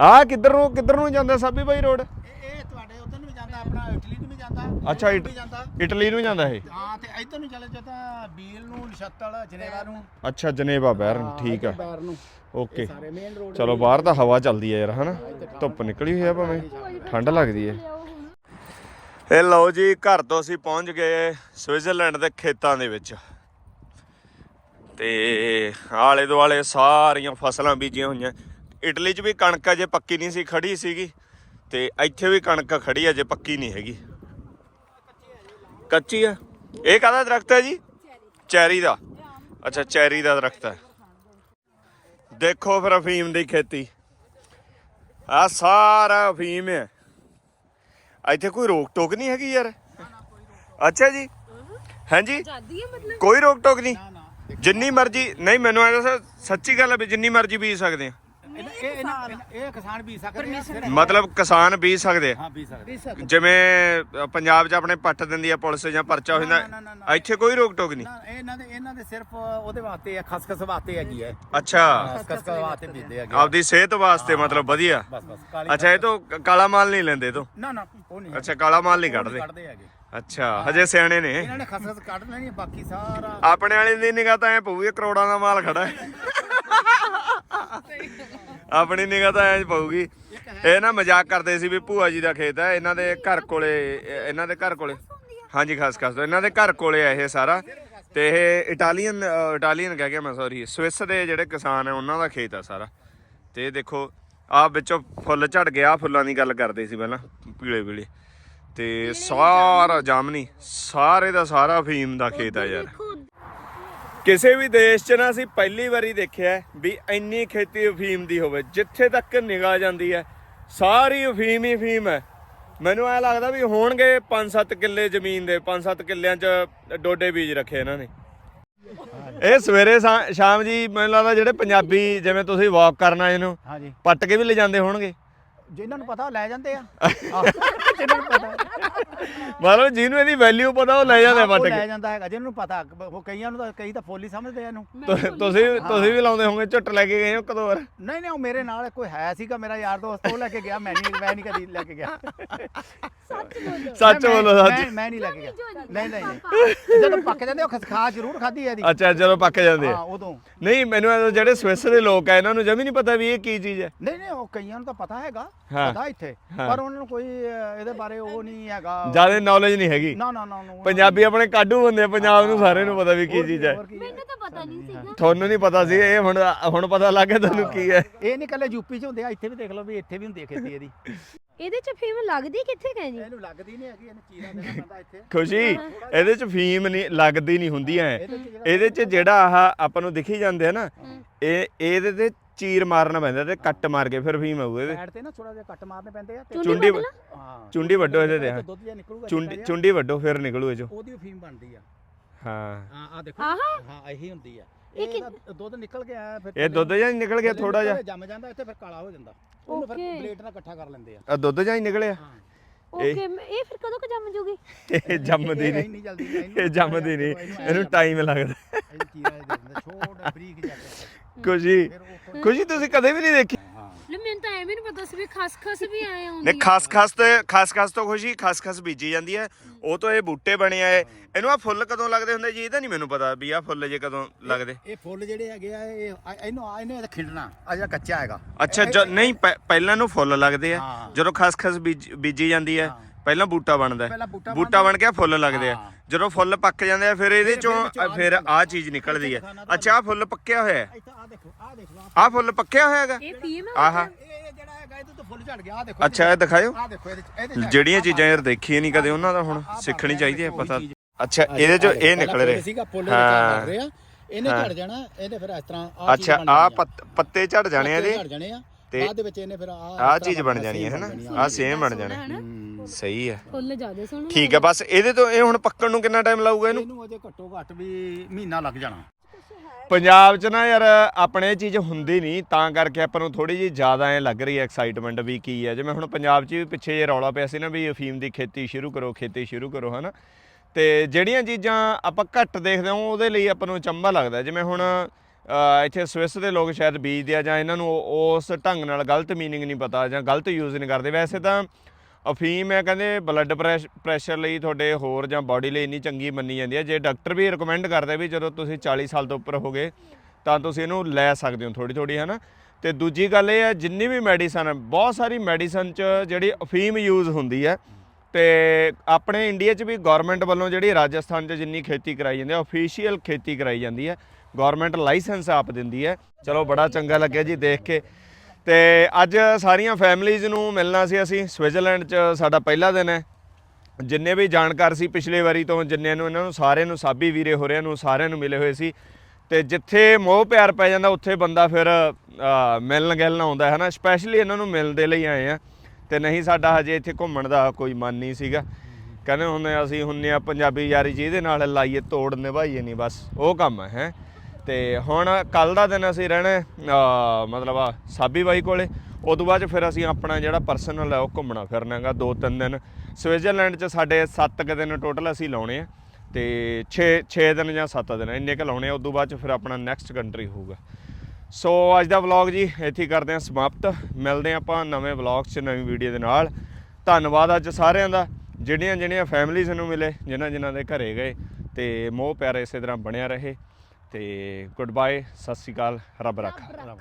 ਆ। ਕਿੱਧਰ ਨੂੰ ਕਿੱਧਰ ਨੂੰ ਜਾਂਦਾ ਸਾਬੀ ਬਾਈ ਰੋਡ? ਇਹ ਤੁਹਾਡੇ ਉਧਰ ਨੂੰ ਵੀ ਜਾਂਦਾ ਆਪਣਾ ਇਟਲੀ ਨੂੰ ਵੀ ਜਾਂਦਾ ਅੱਛਾ ਇਟ- ਜਾਂਦਾ। ਇਟਲੀ ਨੂੰ ਜਾਂਦਾ ਇਹ? ਹਾਂ ਤੇ ਇੱਧਰ ਨੂੰ ਚਲੇ ਜਾ ਤਾਂ ਬੀਲ ਨੂੰ ਨਸ਼ਤਲ ਜਨੇਵਾ ਨੂੰ। ਅੱਛਾ ਜਨੇਵਾ ਬੈਰਨ ਠੀਕ ਆ। ਬਾਹਰ ਨੂੰ। ਓਕੇ। ਸਾਰੇ ਮੇਨ ਰੋਡ ਚਲੋ ਬਾਹਰ ਤਾਂ ਹਵਾ ਚੱਲਦੀ ਹੈ ਯਾਰ ਹਨਾ? ਧੁੱਪ ਨਿਕਲੀ ਹੋਈ ਆ ਭਾਵੇਂ। ਠੰਡ ਲੱਗਦੀ ਹੈ। ਇਹ ਲਓ ਜੀ ਘਰ ਤੋਂ ਅਸੀਂ ਪਹੁੰਚ ਗਏ ਸਵਿਟਜ਼ਰਲੈਂਡ ਦੇ ਖੇਤਾਂ ਦੇ ਵਿੱਚ। ਤੇ ਆਲੇ ਦੁਆਲੇ ਸਾਰੀਆਂ ਫਸਲਾਂ ਬੀਜੀਆਂ ਹੋਈਆਂ। ਇਟਲੀ 'ਚ ਵੀ ਕਣਕ ਅਜੇ ਪੱਕੀ ਨਹੀਂ ਸੀ ਖੜੀ ਸੀਗੀ। ਤੇ ਇੱਥੇ ਵੀ ਕਣਕ ਖੜੀ ਅਜੇ ਪੱਕੀ ਨਹੀਂ ਹੈਗੀ। ਕੱਚੀ ਆ ਇਹ ਕਾਹਦਾ ਦਰਖਤ ਹੈ ਜੀ? ਚੈਰੀ ਦਾ। ਅੱਛਾ ਚੈਰੀ ਦਾ ਦਰਖਤ ਹੈ। ਦੇਖੋ ਫਿਰ ਅਫੀਮ ਦੀ ਖੇਤੀ। ਆ ਸਾਰਾ ਅਫੀਮ ਹੈ। ਇੱਥੇ ਕੋਈ ਰੋਕ ਟੋਕ ਨਹੀਂ ਹੈਗੀ ਯਾਰ? ਅੱਛਾ ਜੀ। ਹਾਂਜੀ? ਕੋਈ ਰੋਕ ਟੋਕ ਨਹੀਂ? ਜਿੰਨੀ ਮਰਜ਼ੀ ਨਹੀਂ ਮੈਨੂੰ ਐ ਦੱਸ ਸੱਚੀ ਗੱਲ ਹੈ ਵੀ ਜਿੰਨੀ ਮਰਜ਼ੀ ਬੀਜ ਸਕਦੇ ਆ ਇਹ ਇਹ ਇਹਨਾਂ- ਇਹ ਕਿਸਾਨ ਵੀ ਸਕਦੇ ਆ ਸਿਰਫ- ਮਤਲਬ ਕਿਸਾਨ ਬੀਜ ਸਕਦੇ ਆ। ਹਾਂ ਵੀ ਸਕਦੇ ਜਿਵੇਂ ਅ, ਪੰਜਾਬ 'ਚ ਆਪਣੇ ਪੱਟ ਦਿੰਦੀ ਆ ਪੁਲਿਸ ਜਾਂ ਪਰਚਾ ਹੋ ਨਾ, ਨਾ, ਜਾਂਦਾ ਨਾ। ਇੱਥੇ ਕੋਈ ਰੋਕ ਟੋਕ ਨਹੀਂ। ਨਾ ਇਹਨਾਂ ਦੇ ਇਹਨਾਂ ਦੇ ਸਿਰਫ ਉਹਦੇ ਵਾਸਤੇ ਆ ਖਸਖਸ ਵਾਸਤੇ ਹੈਗੀ ਹੈ ਅੱਛਾ। ਖਸਖਸ ਵਾਸਤੇ ਬੀਜਦੇ ਹੈਗੇ ਆਪਦੀ ਸਿਹਤ ਵਾਸਤੇ ਮਤਲਬ ਵਧੀਆ। ਬਸ ਬਸ ਕਾਲੀ ਅੱਛਾ ਇਹ ਤੋਂ ਕ- ਕਾਲਾ ਮਾਲ ਨਹੀਂ ਲੈਂਦੇ ਤੋਂ? ਨਾ ਨਾ ਉਹ ਨਹੀਂ ਅੱਛਾ ਕਾਲਾ ਮਾਲ ਨਹੀਂ ਕੱਢਦੇ। ਕੱਢਦੇ ਹੈਗੇ। ਅੱਛਾ ਹਜੇ ਸਿਆਣੇ ਨੇ। ਇਹਨਾਂ ਨੇ ਖਸਖਸ ਕੱਢ ਲੈਣੀ ਹੈ, ਬਾਕੀ ਸਾਰਾ ਆਪਣੇ ਵਾਲੇ ਦੀ ਨਿਗਾਹ ਤਾਂ ਐ ਪਊ ਇਹ ਕਰੋੜਾਂ ਦਾ ਮਾਲ ਖੜਾ ਹੈ। ਆਪਣੀ ਨਿਗਾਹ ਤਾਂ ਐ ਪਊਗੀ। ਇਹ ਨਾ ਮਜ਼ਾਕ ਕਰਦੇ ਸੀ ਵੀ ਭੂਆ ਜੀ ਦਾ ਖੇਤ ਹੈ ਇਹਨਾਂ ਦੇ ਘਰ ਕੋਲੇ ਇਹ- ਇਹਨਾਂ ਦੇ ਘਰ ਕੋਲੇ। ਹਾਂਜੀ ਖਾਸ ਖਾਸ। ਇਹਨਾਂ ਦੇ ਘਰ ਕੋਲੇ ਆ ਇਹ ਸਾਰਾ। ਤੇ ਇਹ ਇਟਾਲੀਅਨ ਇਟਾਲੀਅਨ ਕਹਿ ਗਿਆ ਮੈਂ ਸੌਰੀ ਸਵਿਸ ਦੇ ਜਿਹੜੇ ਕਿਸਾਨ ਹੈ ਉਹਨਾਂ ਦਾ ਖੇਤ ਆ ਸਾਰਾ। ਤੇ ਦੇਖੋ ਆ ਵਿੱਚੋਂ ਫੁੱਲ ਝੜ ਗਿਆ ਫੁੱਲਾਂ ਦੀ ਗੱਲ ਕਰਦੇ ਸੀ ਪਹਿਲਾਂ ਪੀਲੇ ਪੀਲੇ। ਤੇ ਸਾਰਾ ਜਾਮਨੀ। ਸਾਰੇ ਦਾ ਸਾਰਾ ਫੀਮ ਦਾ ਖੇਤ ਆ ਯਾਰ। ਕਿਸੇ ਵੀ ਦੇਸ਼ 'ਚ ਨਾ ਅਸੀਂ ਪਹਿਲੀ ਵਾਰੀ ਦੇਖਿਆ ਵੀ ਇੰਨੀ ਖੇਤੀ ਅਫੀਮ ਦੀ ਹੋਵੇ ਜਿੱਥੇ ਤੱਕ ਨਿਗਾਹ ਜਾਂਦੀ ਹੈ ਸਾਰੀ ਅਫੀਮ ਹੀ ਅਫੀਮ ਹੈ। ਮੈਨੂੰ ਐ ਲੱਗਦਾ ਵੀ ਹੋਣਗੇ 5-7 ਕਿੱਲੇ ਜ਼ਮੀਨ ਦੇ 5-7 ਕਿੱਲਿਆਂ 'ਚ ਡੋਡੇ ਬੀਜ ਰੱਖੇ ਇਹਨਾਂ ਨੇ। ਇਹ ਸਵੇਰੇ ਸ਼ਾਮ ਜੀ ਮੈਨੂੰ ਲੱਗਦਾ ਜਿਹੜੇ ਪੰਜਾਬੀ ਜਿਵੇਂ ਤੁਸੀਂ ਵਾਕ ਕਰਨ ਆਏ ਨੂੰ ਹਾਂਜੀ। ਪੱਟ ਕੇ ਵੀ ਲੈ ਜਾਂਦੇ ਹੋਣਗੇ। ਜਿਨ੍ਹਾਂ ਨੂੰ ਪਤਾ ਲੈ ਜਾਂਦੇ ਆ। *laughs* ਆਹ, ਜਿਨ੍ਹਾਂ ਨੂੰ ਪਤਾ। ਮਤਲਬ ਜਿਹਨੂੰ ਇਹਦੀ ਵੈਲਿਊ ਪਤਾ ਉਹ ਲੈ ਜਾਂਦੇ ਉਹ ਪੱਟ ਲੈ ਕੇ। ਜਾਂਦਾ ਹੈਗਾ ਜਿਹਨਾਂ ਨੂੰ ਪਤਾ। ਉਹ ਕਈਆਂ ਨੂੰ ਤਾਂ ਕਈ ਤਾਂ ਫੋਲੀ ਸਮਝਦੇ ਆ ਇਹਨੂੰ। ਤੁ- ਤੁਸੀਂ ਤੁਸੀਂ ਵੀ ਲਾਉਂਦੇ ਹੋਵੋਗੇ ਝੁੱਟ ਲੈ ਕੇ ਗਏ ਹੋ ਕਦੋਂ ਵਾਰ। ਨਹੀਂ ਨਹੀਂ ਉਹ ਮੇਰੇ ਨਾਲ ਕੋਈ ਹੈ ਸੀਗਾ ਮੇਰਾ ਯਾਰ ਦੋਸਤ ਉਹ ਲੈ ਕੇ ਗਿਆ ਮੈਂ ਨਹੀਂ ਮੈਂ ਨਹੀਂ ਕਦੀ ਲੈ ਕੇ ਗਿਆ। ਸੱਚ ਮੈਂ- ਬੋਲੋ ਸੱਚ। ਮੈਂ ਨਹੀਂ ਲੈ ਕੇ ਗਿਆ। ਨਹੀਂ ਨਹੀਂ ਨਹੀਂ। ਜਦੋਂ ਪੱਕ ਜਾਂਦੇ ਉਹ ਖਸਖਾ ਜ਼ਰੂਰ ਖਾਧੀ ਇਹਦੀ। ਅੱਛਾ ਚਲੋ ਪੱਕ ਜਾਂਦੇ ਆ। ਹਾਂ ਉਦੋਂ। ਨਹੀਂ ਮੈਨੂੰ ਇਹ ਜਿਹੜੇ ਸਵਿਸ ਦੇ ਲੋਕ ਆ ਇਹਨਾਂ ਨੂੰ ਜਮੀ ਨਹੀਂ ਪਤਾ ਵੀ ਇਹ ਕੀ ਚੀਜ਼ ਹੈ। ਨਹੀਂ ਨਹੀਂ ਉਹ ਕਈਆਂ ਨੂੰ ਤਾਂ ਪਤਾ ਹੈਗਾ ਹਾਂ। ਪਤਾ ਇੱਥੇ। ਹਾਂ। ਪਰ ਉਹਨਾਂ ਨੂੰ ਕੋਈ ਅਹ, ਇਹਦੇ ਬਾਰੇ ਉਹ ਨਹੀਂ ਹੈਗਾ। ਜ਼ਿਆਦਾ ਨੌਲੇਜ ਨਹੀਂ ਹੈਗੀ। ਨਾ ਨਾ ਨਾ ਨਾ, ਪੰਜਾਬੀ ਆਪਣੇ ਕਾਡੂ ਹੁੰਦੇ ਆ ਪੰਜਾਬ ਨੂੰ ਸਾਰਿਆਂ ਨੂੰ ਪਤਾ ਵੀ ਕੀ ਚੀਜ਼ ਹੈ। ਹੋਰ ਕੀ ਹੈ। ਮੈਨੂੰ ਤਾਂ ਪਤਾ ਨਹੀਂ ਸੀਗਾ। ਤੁਹਾਨੂੰ ਨਹੀਂ ਪਤਾ ਸੀ ਇਹ ਹੁਣ ਹੁਣ ਪਤਾ ਲੱਗ ਗਿਆ ਤੁਹਾਨੂੰ ਕੀ ਹੈ। ਇਹ ਨਹੀਂ ਕੱਲੇ ਯੂਪੀ ਚ ਹੁੰਦੇ ਆ ਇੱਥੇ ਵੀ ਦੇਖ ਲਓ ਵੀ ਇੱਥੇ ਵੀ ਹੁੰਦੀ ਹੈ ਖੇਤੀ ਇਹਦੀ। ਇਹਦੇ ਚ ਫੇਮ ਲੱਗਦੀ ਕਿੱਥੇ ਗਏ ਜੀ? ਇਹਨੂੰ ਲੱਗਦੀ ਨਹੀਂ ਹੈਗੀ ਇਹਨੂੰ ਚੀਰਾ ਦੇਣਾ ਪੈਂਦਾ ਇੱਥੇ। ਖੁਸ਼ੀ ਇਹਦੇ ਚ ਫੀਮ ਨਹੀਂ ਲੱਗਦੀ ਨਹੀਂ ਹੁੰਦੀ ਐ। ਇਹਦੇ ਚ ਜਿਹੜਾ ਆਹ ਆਪਾਂ ਨੂੰ ਦਿਖੀ ਜਾਂਦੇ ਆ ਨਾ ਇਹ ਇਹਦੇ ਤੇ ਚੀਰ ਮਾਰਨਾ ਪੈਂਦਾ ਤੇ ਕੱਟ ਮਾਰ ਕੇ ਫਿਰ ਫੀਮ ਆਊ ਇਹਦੇ। ਸਾਈਡ ਤੇ ਨਾ ਥੋੜਾ ਜਿਹਾ ਕੱਟ ਮਾਰਨੇ ਪੈਂਦੇ ਆ ਤੇ ਚੁੰਡੀ ਹਾਂ। ਚੁੰਡੀ ਵੱਡੋ ਇਹਦੇ ਤੇ ਹਾਂ। ਦੁੱਧ ਜਿਹਾ ਨਿਕਲੂਗਾ ਚੁੰਡੀ ਜਿਹਾ, ਵੱਡੋ ਫਿਰ ਨਿਕਲੂ ਇਹ ਚੋਂ। ਉਹਦੀ ਵੀ ਫੀਮ ਬਣਦੀ ਆ। ਹਾਂ। ਹਾਂ ਆ ਦੇਖੋ। ਹਾਂ ਇਹੀ ਹੁੰਦੀ ਆ। ਇਹ ਦੁੱਧ ਨਿਕਲ ਗਿਆ ਫਿਰ ਇਹ ਦੁੱਧ ਜਾਂ ਨਿਕਲ ਗਿਆ ਥੋੜਾ ਜਿਹਾ। ਜੰਮ ਜਾਂਦਾ ਇੱਥੇ ਫਿਰ ਕਾਲਾ ਹੋ ਜਾਂਦਾ। ਉਹਨੂੰ ਫਿਰ Okay. ਪਲੇਟ ਨਾਲ ਇਕੱਠਾ ਕਰ ਲੈਂਦੇ ਆ ਆ ਦੁੱਧ ਜਾਂ ਹੀ ਨਿਕਲਿਆ ਓਕੇ ਇਹ ਫਿਰ ਕਦੋਂ ਕ ਜੰਮ ਜੂਗੀ ਇਹ ਜੰਮਦੀ ਇਹ ਨਹੀਂ ਨਹੀਂ ਜਲਦੀ ਇਹਨੂੰ ਇਹ ਜੰਮਦੀ ਨਹੀਂ ਇਹਨੂੰ ਟਾਈਮ ਲੱਗਦਾ ਇਹਨੂੰ ਚੀਰਾ ਦੇ ਦਿੰਦੇ ਛੋਟਾ ਬਰੀਕ ਜਿਹਾ ਕਰਕੇ। ਖੁਸ਼ੀ ਖੁਸ਼ੀ ਤੁਸੀਂ ਕਦੇ ਵੀ ਨਹੀਂ ਦੇਖੀ ਲੈ ਮੈਨੂੰ ਤਾਂ ਐਵੇਂ ਨਹੀਂ ਪਤਾ ਸੀ ਵੀ ਖਸਖਸ ਵੀ ਆਏ ਹੁੰਦੀ ਨੇ ਤੇ ਤੋਂ ਖੁਸ਼ੀ ਬੀਜੀ ਜਾਂਦੀ ਹੈ। ਉਹ ਤੋਂ ਇਹ ਬੂਟੇ ਬਣੇ ਆਏ ਇਹਨੂੰ ਆ ਫੁੱਲ ਕਦੋਂ ਲੱਗਦੇ ਹੁੰਦੇ ਜੀ? ਇਹ ਤਾਂ ਨਹੀਂ ਮੈਨੂੰ ਪਤਾ ਵੀ ਆ ਫੁੱਲ ਜੇ ਕਦੋਂ ਲੱਗਦੇ। ਇਹ ਫੁੱਲ ਜਿਹੜੇ ਹੈਗੇ ਆ ਇਹ ਆ- ਇਹਨੂੰ ਆ ਇਹਨੇ ਖਿੰਡਣਾ ਆ ਜਿਹੜਾ ਕੱਚਾ ਹੈਗਾ। ਅੱਛਾ ਜ- ਨਹੀਂ ਪਹਿ- ਪਹਿਲਾਂ ਨੂੰ ਫੁੱਲ ਲੱਗਦੇ ਆ। ਹਾਂ। ਜਦੋਂ ਖਾਸ ਖਾਸ ਬੀਜ- ਬੀਜੀ ਜਾਂਦੀ ਹੈ। ਪਹਿਲਾਂ ਬੂਟਾ ਬਣਦਾ ਪਹਿਲਾਂ ਹੈ। ਬੂਟਾ ਬੂਟਾ ਬਣ ਕੇ ਫੁੱਲ ਲੱਗਦੇ ਆ। ਜਦੋਂ ਫੁੱਲ ਪੱਕ ਜਾਂਦੇ ਆ ਫਿਰ ਇਹਦੇ ਚੋਂ ਫਿਰ। ਆਹ ਚੀਜ਼ ਨਿਕਲਦੀ ਹੈ ਅੱਛਾ ਆਹ ਫੁੱਲ ਪੱਕਿਆ ਹੋਇਆ ਹੈ? ਇੱਥੇ ਆ ਦੇਖੋ ਆ ਦੇਖੋ ਆਹ ਫੁੱਲ ਪੱਕਿਆ ਹੋਇਆ ਹੈਗਾ? ਇਹ ਫੀਮ ਆਹਾ। ਇਹ ਜਿਹੜਾ ਹੈਗਾ ਇਹਦੇ ਤੋਂ ਫੁੱਲ ਝੜ ਗਿਆ ਆ ਦੇਖੋ ਅੱਛਾ ਇਹ ਦਿਖਾਇਓ। ਆ ਦੇਖੋ ਇਹਦੇ ਚ- ਇਹਦੇ ਚ। ਜਿਹੜੀਆਂ ਚੀਜ਼ਾਂ ਯਾਰ ਦੇਖੀਆਂ ਨਹੀਂ ਕਦੇ ਉਹਨਾਂ ਦਾ ਹੁਣ ਸਿੱਖਣੀ ਚਾਹੀਦੀ ਹੈ ਪਤਾ। ਅੱਛਾ ਇਹਦੇ ਚੋਂ ਇਹ ਨਿਕਲ ਰਹੇ। ਸੀਗਾ ਫੁੱਲ ਹਾਂ। ਰਿਹਾ। ਇਹਨੇ। ਝੜ ਜਾਣਾ ਇਹਦੇ ਫਿਰ ਇਸ ਤਰ੍ਹਾਂ ਆ ਅੱਛਾ ਆ। ਪੱਤੇ ਝੜ ਜਾਣੇ ਆ ਝੜ ਇਹਦੇ? ਜਾਣੇ ਆ। ਤੇ ਬਾਅਦ ਦੇ ਵਿੱਚ ਇਹਨੇ ਫਿਰ ਆ ਆਹ ਚੀਜ਼ ਬਣ ਜਾਣੀ ਹੈ ਹਨਾ? ਆਹ ਸੇਮ ਬਣ ਜਾਣਾ ਹਨਾ? ਸਹੀ ਹੈ ਫੁੱਲ ਜ਼ਿਆਦਾ ਸੋਹਣੇ ਠੀਕ ਹੈ ਬਸ ਇਹਦੇ ਤੋਂ ਇਹ ਹੁਣ ਪੱਕਣ ਨੂੰ ਕਿੰਨਾ ਟਾਈਮ ਲਾਊਗਾ ਇਹਨੂੰ? ਇਹਨੂੰ ਅਜੇ ਘੱਟੋ ਘੱਟ ਵੀ ਮਹੀਨਾ ਲੱਗ ਜਾਣਾ। ਪੰਜਾਬ 'ਚ ਨਾ ਯਾਰ ਆਪਣੇ ਇਹ ਚੀਜ਼ ਹੁੰਦੀ ਨਹੀਂ ਤਾਂ ਕਰਕੇ ਆਪਾਂ ਨੂੰ ਥੋੜੀ ਜਿਹੀ ਜ਼ਿਆਦਾ ਐ ਲੱਗ ਰਹੀ ਹੈ ਐਕਸਾਈਟਮੈਂਟ ਵੀ ਕੀ ਹੈ। ਜਿਵੇਂ ਹੁਣ ਪੰਜਾਬ 'ਚ ਵੀ ਪਿੱਛੇ ਜੇ ਰੌਲਾ ਪਿਆ ਸੀ ਨਾ ਵੀ ਅਫੀਮ ਦੀ ਖੇਤੀ ਸ਼ੁਰੂ ਕਰੋ ਖੇਤੀ ਸ਼ੁਰੂ ਕਰੋ ਹਨਾ? ਤੇ ਜਿਹੜੀਆਂ ਚੀਜ਼ਾਂ ਆਪਾਂ ਘੱਟ ਦੇਖਦੇ ਹਾਂ ਉਹਦੇ ਲਈ ਆਪਾਂ ਨੂੰ ਚੰਬਾ ਲੱਗਦਾ। ਜਿਵੇਂ ਹੁਣ ਇੱਥੇ ਸਵਿਸ ਦੇ ਲੋਕ ਸ਼ਾਇਦ ਬੀਜਦੇ ਆ ਜਾਂ ਇਹਨਾਂ ਨੂੰ ਉਸ ਢੰਗ ਨਾਲ ਗਲਤ ਮੀਨਿੰਗ ਨਹੀਂ ਪਤਾ ਜਾਂ ਗਲਤ ਯੂਜ਼ ਨਹੀਂ ਕਰਦੇ। ਵੈਸੇ ਤਾਂ ਅਫੀਮ ਹੈ, ਕਹਿੰਦੇ ਬਲੱਡ ਪ੍ਰੈਸ਼ਰ ਲਈ ਤੁਹਾਡੇ ਹੋਰ ਜਾਂ ਬਾਡੀ ਲਈ ਇੰਨੀ ਚੰਗੀ ਮੰਨੀ ਜਾਂਦੀ ਹੈ। ਜੇ ਡਾਕਟਰ ਵੀ ਰეკਮੈਂਡ ਕਰਦੇ ਵੀ ਜਦੋਂ ਤੁਸੀਂ 40 ਸਾਲ ਤੋਂ ਉੱਪਰ ਹੋ ਗਏ ਤਾਂ ਤੁਸੀਂ ਇਹਨੂੰ ਲੈ ਸਕਦੇ ਹੋ ਥੋੜੀ ਥੋੜੀ ਹੈ ਨਾ ਤੇ ਦੂਜੀ ਗੱਲ ਇਹ ਹੈ, ਜਿੰਨੀ ਵੀ ਮੈਡੀਸਨ ਬਹੁਤ ਸਾਰੀ ਮੈਡੀਸਨ 'ਚ ਜਿਹੜੀ ਅਫੀਮ ਯੂਜ਼ ਹੁੰਦੀ ਹੈ, ਤੇ ਆਪਣੇ ਇੰਡੀਆ 'ਚ ਵੀ ਗਵਰਨਮੈਂਟ ਵੱਲੋਂ ਜਿਹੜੀ ਰਾਜਸਥਾਨ 'ਚ ਜਿੰਨੀ ਖੇਤੀ ਕਰਾਈ ਜਾਂਦੀ ਹੈ ਅਫੀਸ਼ੀਅਲ ਖੇਤੀ ਕਰਾਈ ਜਾਂਦੀ ਹੈ ਗਵਰਨਮੈਂਟ ਲਾਇਸੈਂਸ ਆਪ ਦਿੰਦੀ ਹੈ। ਚਲੋ, ਬੜਾ ਚੰਗਾ ਲੱਗਿਆ ਜੀ ਦੇਖ ਕੇ। ਤੇ ਅੱਜ ਸਾਰੀਆਂ ਫੈਮਲੀਜ਼ ਨੂੰ ਮਿਲਣਾ ਸੀ ਅਸੀਂ। ਸਵਿਟਜ਼ਰਲੈਂਡ 'ਚ ਸਾਡਾ ਪਹਿਲਾ ਦਿਨ ਹੈ। ਜਿੰਨੇ ਵੀ ਜਾਣਕਾਰ ਸੀ ਪਿਛਲੇ ਵਾਰੀ ਤੋਂ, ਜਿੰਨਿਆਂ ਨੂੰ, ਇਹਨਾਂ ਨੂੰ ਸਾਰਿਆਂ ਨੂੰ, ਸਾਬੀ ਵੀਰੇ ਹੋਰਿਆਂ ਨੂੰ, ਸਾਰਿਆਂ ਨੂੰ ਮਿਲੇ ਹੋਏ ਸੀ। ਤੇ ਜਿੱਥੇ ਮੋਹ ਪਿਆਰ ਪੈ ਜਾਂਦਾ, ਉੱਥੇ ਬੰਦਾ ਫਿਰ ਮਿਲਣ ਗਿਲਣ ਆਉਂਦਾ ਹੈ ਨਾ ਸਪੈਸ਼ਲੀ ਇਹਨਾਂ ਨੂੰ ਮਿਲਣ ਦੇ ਲਈ ਆਏ ਆ। ਤੇ ਨਹੀਂ ਸਾਡਾ ਹਜੇ ਇੱਥੇ ਘੁੰਮਣ ਦਾ ਕੋਈ ਮਨ ਨਹੀਂ ਸੀਗਾ। ਕਹਿੰਦੇ ਹੁੰਦੇ ਅਸੀਂ ਹੁੰਨੇ ਆ ਪੰਜਾਬੀ ਯਾਰੀ ਜਿਹਦੇ ਨਾਲ ਲਾਈਏ, ਤੋੜ ਨਿਭਾਈਏ ਨਹੀਂ ਬਸ। ਉਹ ਕੰਮ ਹੈ, ਹੈਂ। ਤੇ ਹੁਣ ਕੱਲ ਦਾ ਦਿਨ ਅਸੀਂ ਰਹਿਣਾ ਮਤਲਬ ਆ ਸਾਬੀ ਬਾਈ ਕੋਲੇ। ਤੋਂ ਬਾਅਦ 'ਚ ਫਿਰ ਅਸੀਂ ਆਪਣਾ ਜਿਹੜਾ ਪਰਸਨਲ ਹੈ ਉਹ ਘੁੰਮਣਾ ਫਿਰਨਾ ਹੈਗਾ ਦੋ ਤਿੰਨ ਦਿਨ। ਸਵਿਟਜ਼ਰਲੈਂਡ 'ਚ ਸਾਡੇ 7 ਕੁ ਦਿਨ ਟੋਟਲ ਅਸੀਂ ਲਾਉਣੇ ਆ ਤੇ 6 6 ਦਿਨ ਜਾਂ 7 ਦਿਨ ਇੰਨੇ ਕ ਲਾਉਣੇ ਆ, ਉਦੋਂ ਬਾਅਦ 'ਚ ਫਿਰ ਆਪਣਾ ਨੈਕਸਟ ਕੰਟਰੀ ਹੋਊਗਾ। ਸੋ ਅੱਜ ਦਾ ਵਲੌਗ ਜੀ, ਇੱਥੇ ਹੀ ਕਰਦੇ ਹਾਂ ਸਮਾਪਤ। ਮਿਲਦੇ ਹਾਂ ਆਪਾਂ ਨਵੇਂ ਵਲੌਗ 'ਚ, ਨਵੀਂ ਵੀਡੀਓ ਦੇ ਨਾਲ। ਧੰਨਵਾਦ ਅੱਜ ਸਾਰਿਆਂ ਦਾ ਜਿਹੜੀਆਂ ਜਿਹੜੀਆਂ ਫੈਮਲੀਜ਼ ਨੂੰ ਮਿਲੇ ਜਿਨ੍ਹਾਂ ਜਿਨ੍ਹਾਂ ਦੇ ਘਰੇ ਗਏ ਤੇ ਮੋਹ ਪਿਆਰ ਇਸੇ ਤਰ੍ਹਾਂ ਬਣਿਆ ਰਹੇ। ਤੇ ਗੁੱਡ ਬਾਏ ਸਤਿ ਸ਼੍ਰੀ ਅਕਾਲ ਰੱਬ ਰੱਖਾ ਰੱਬ।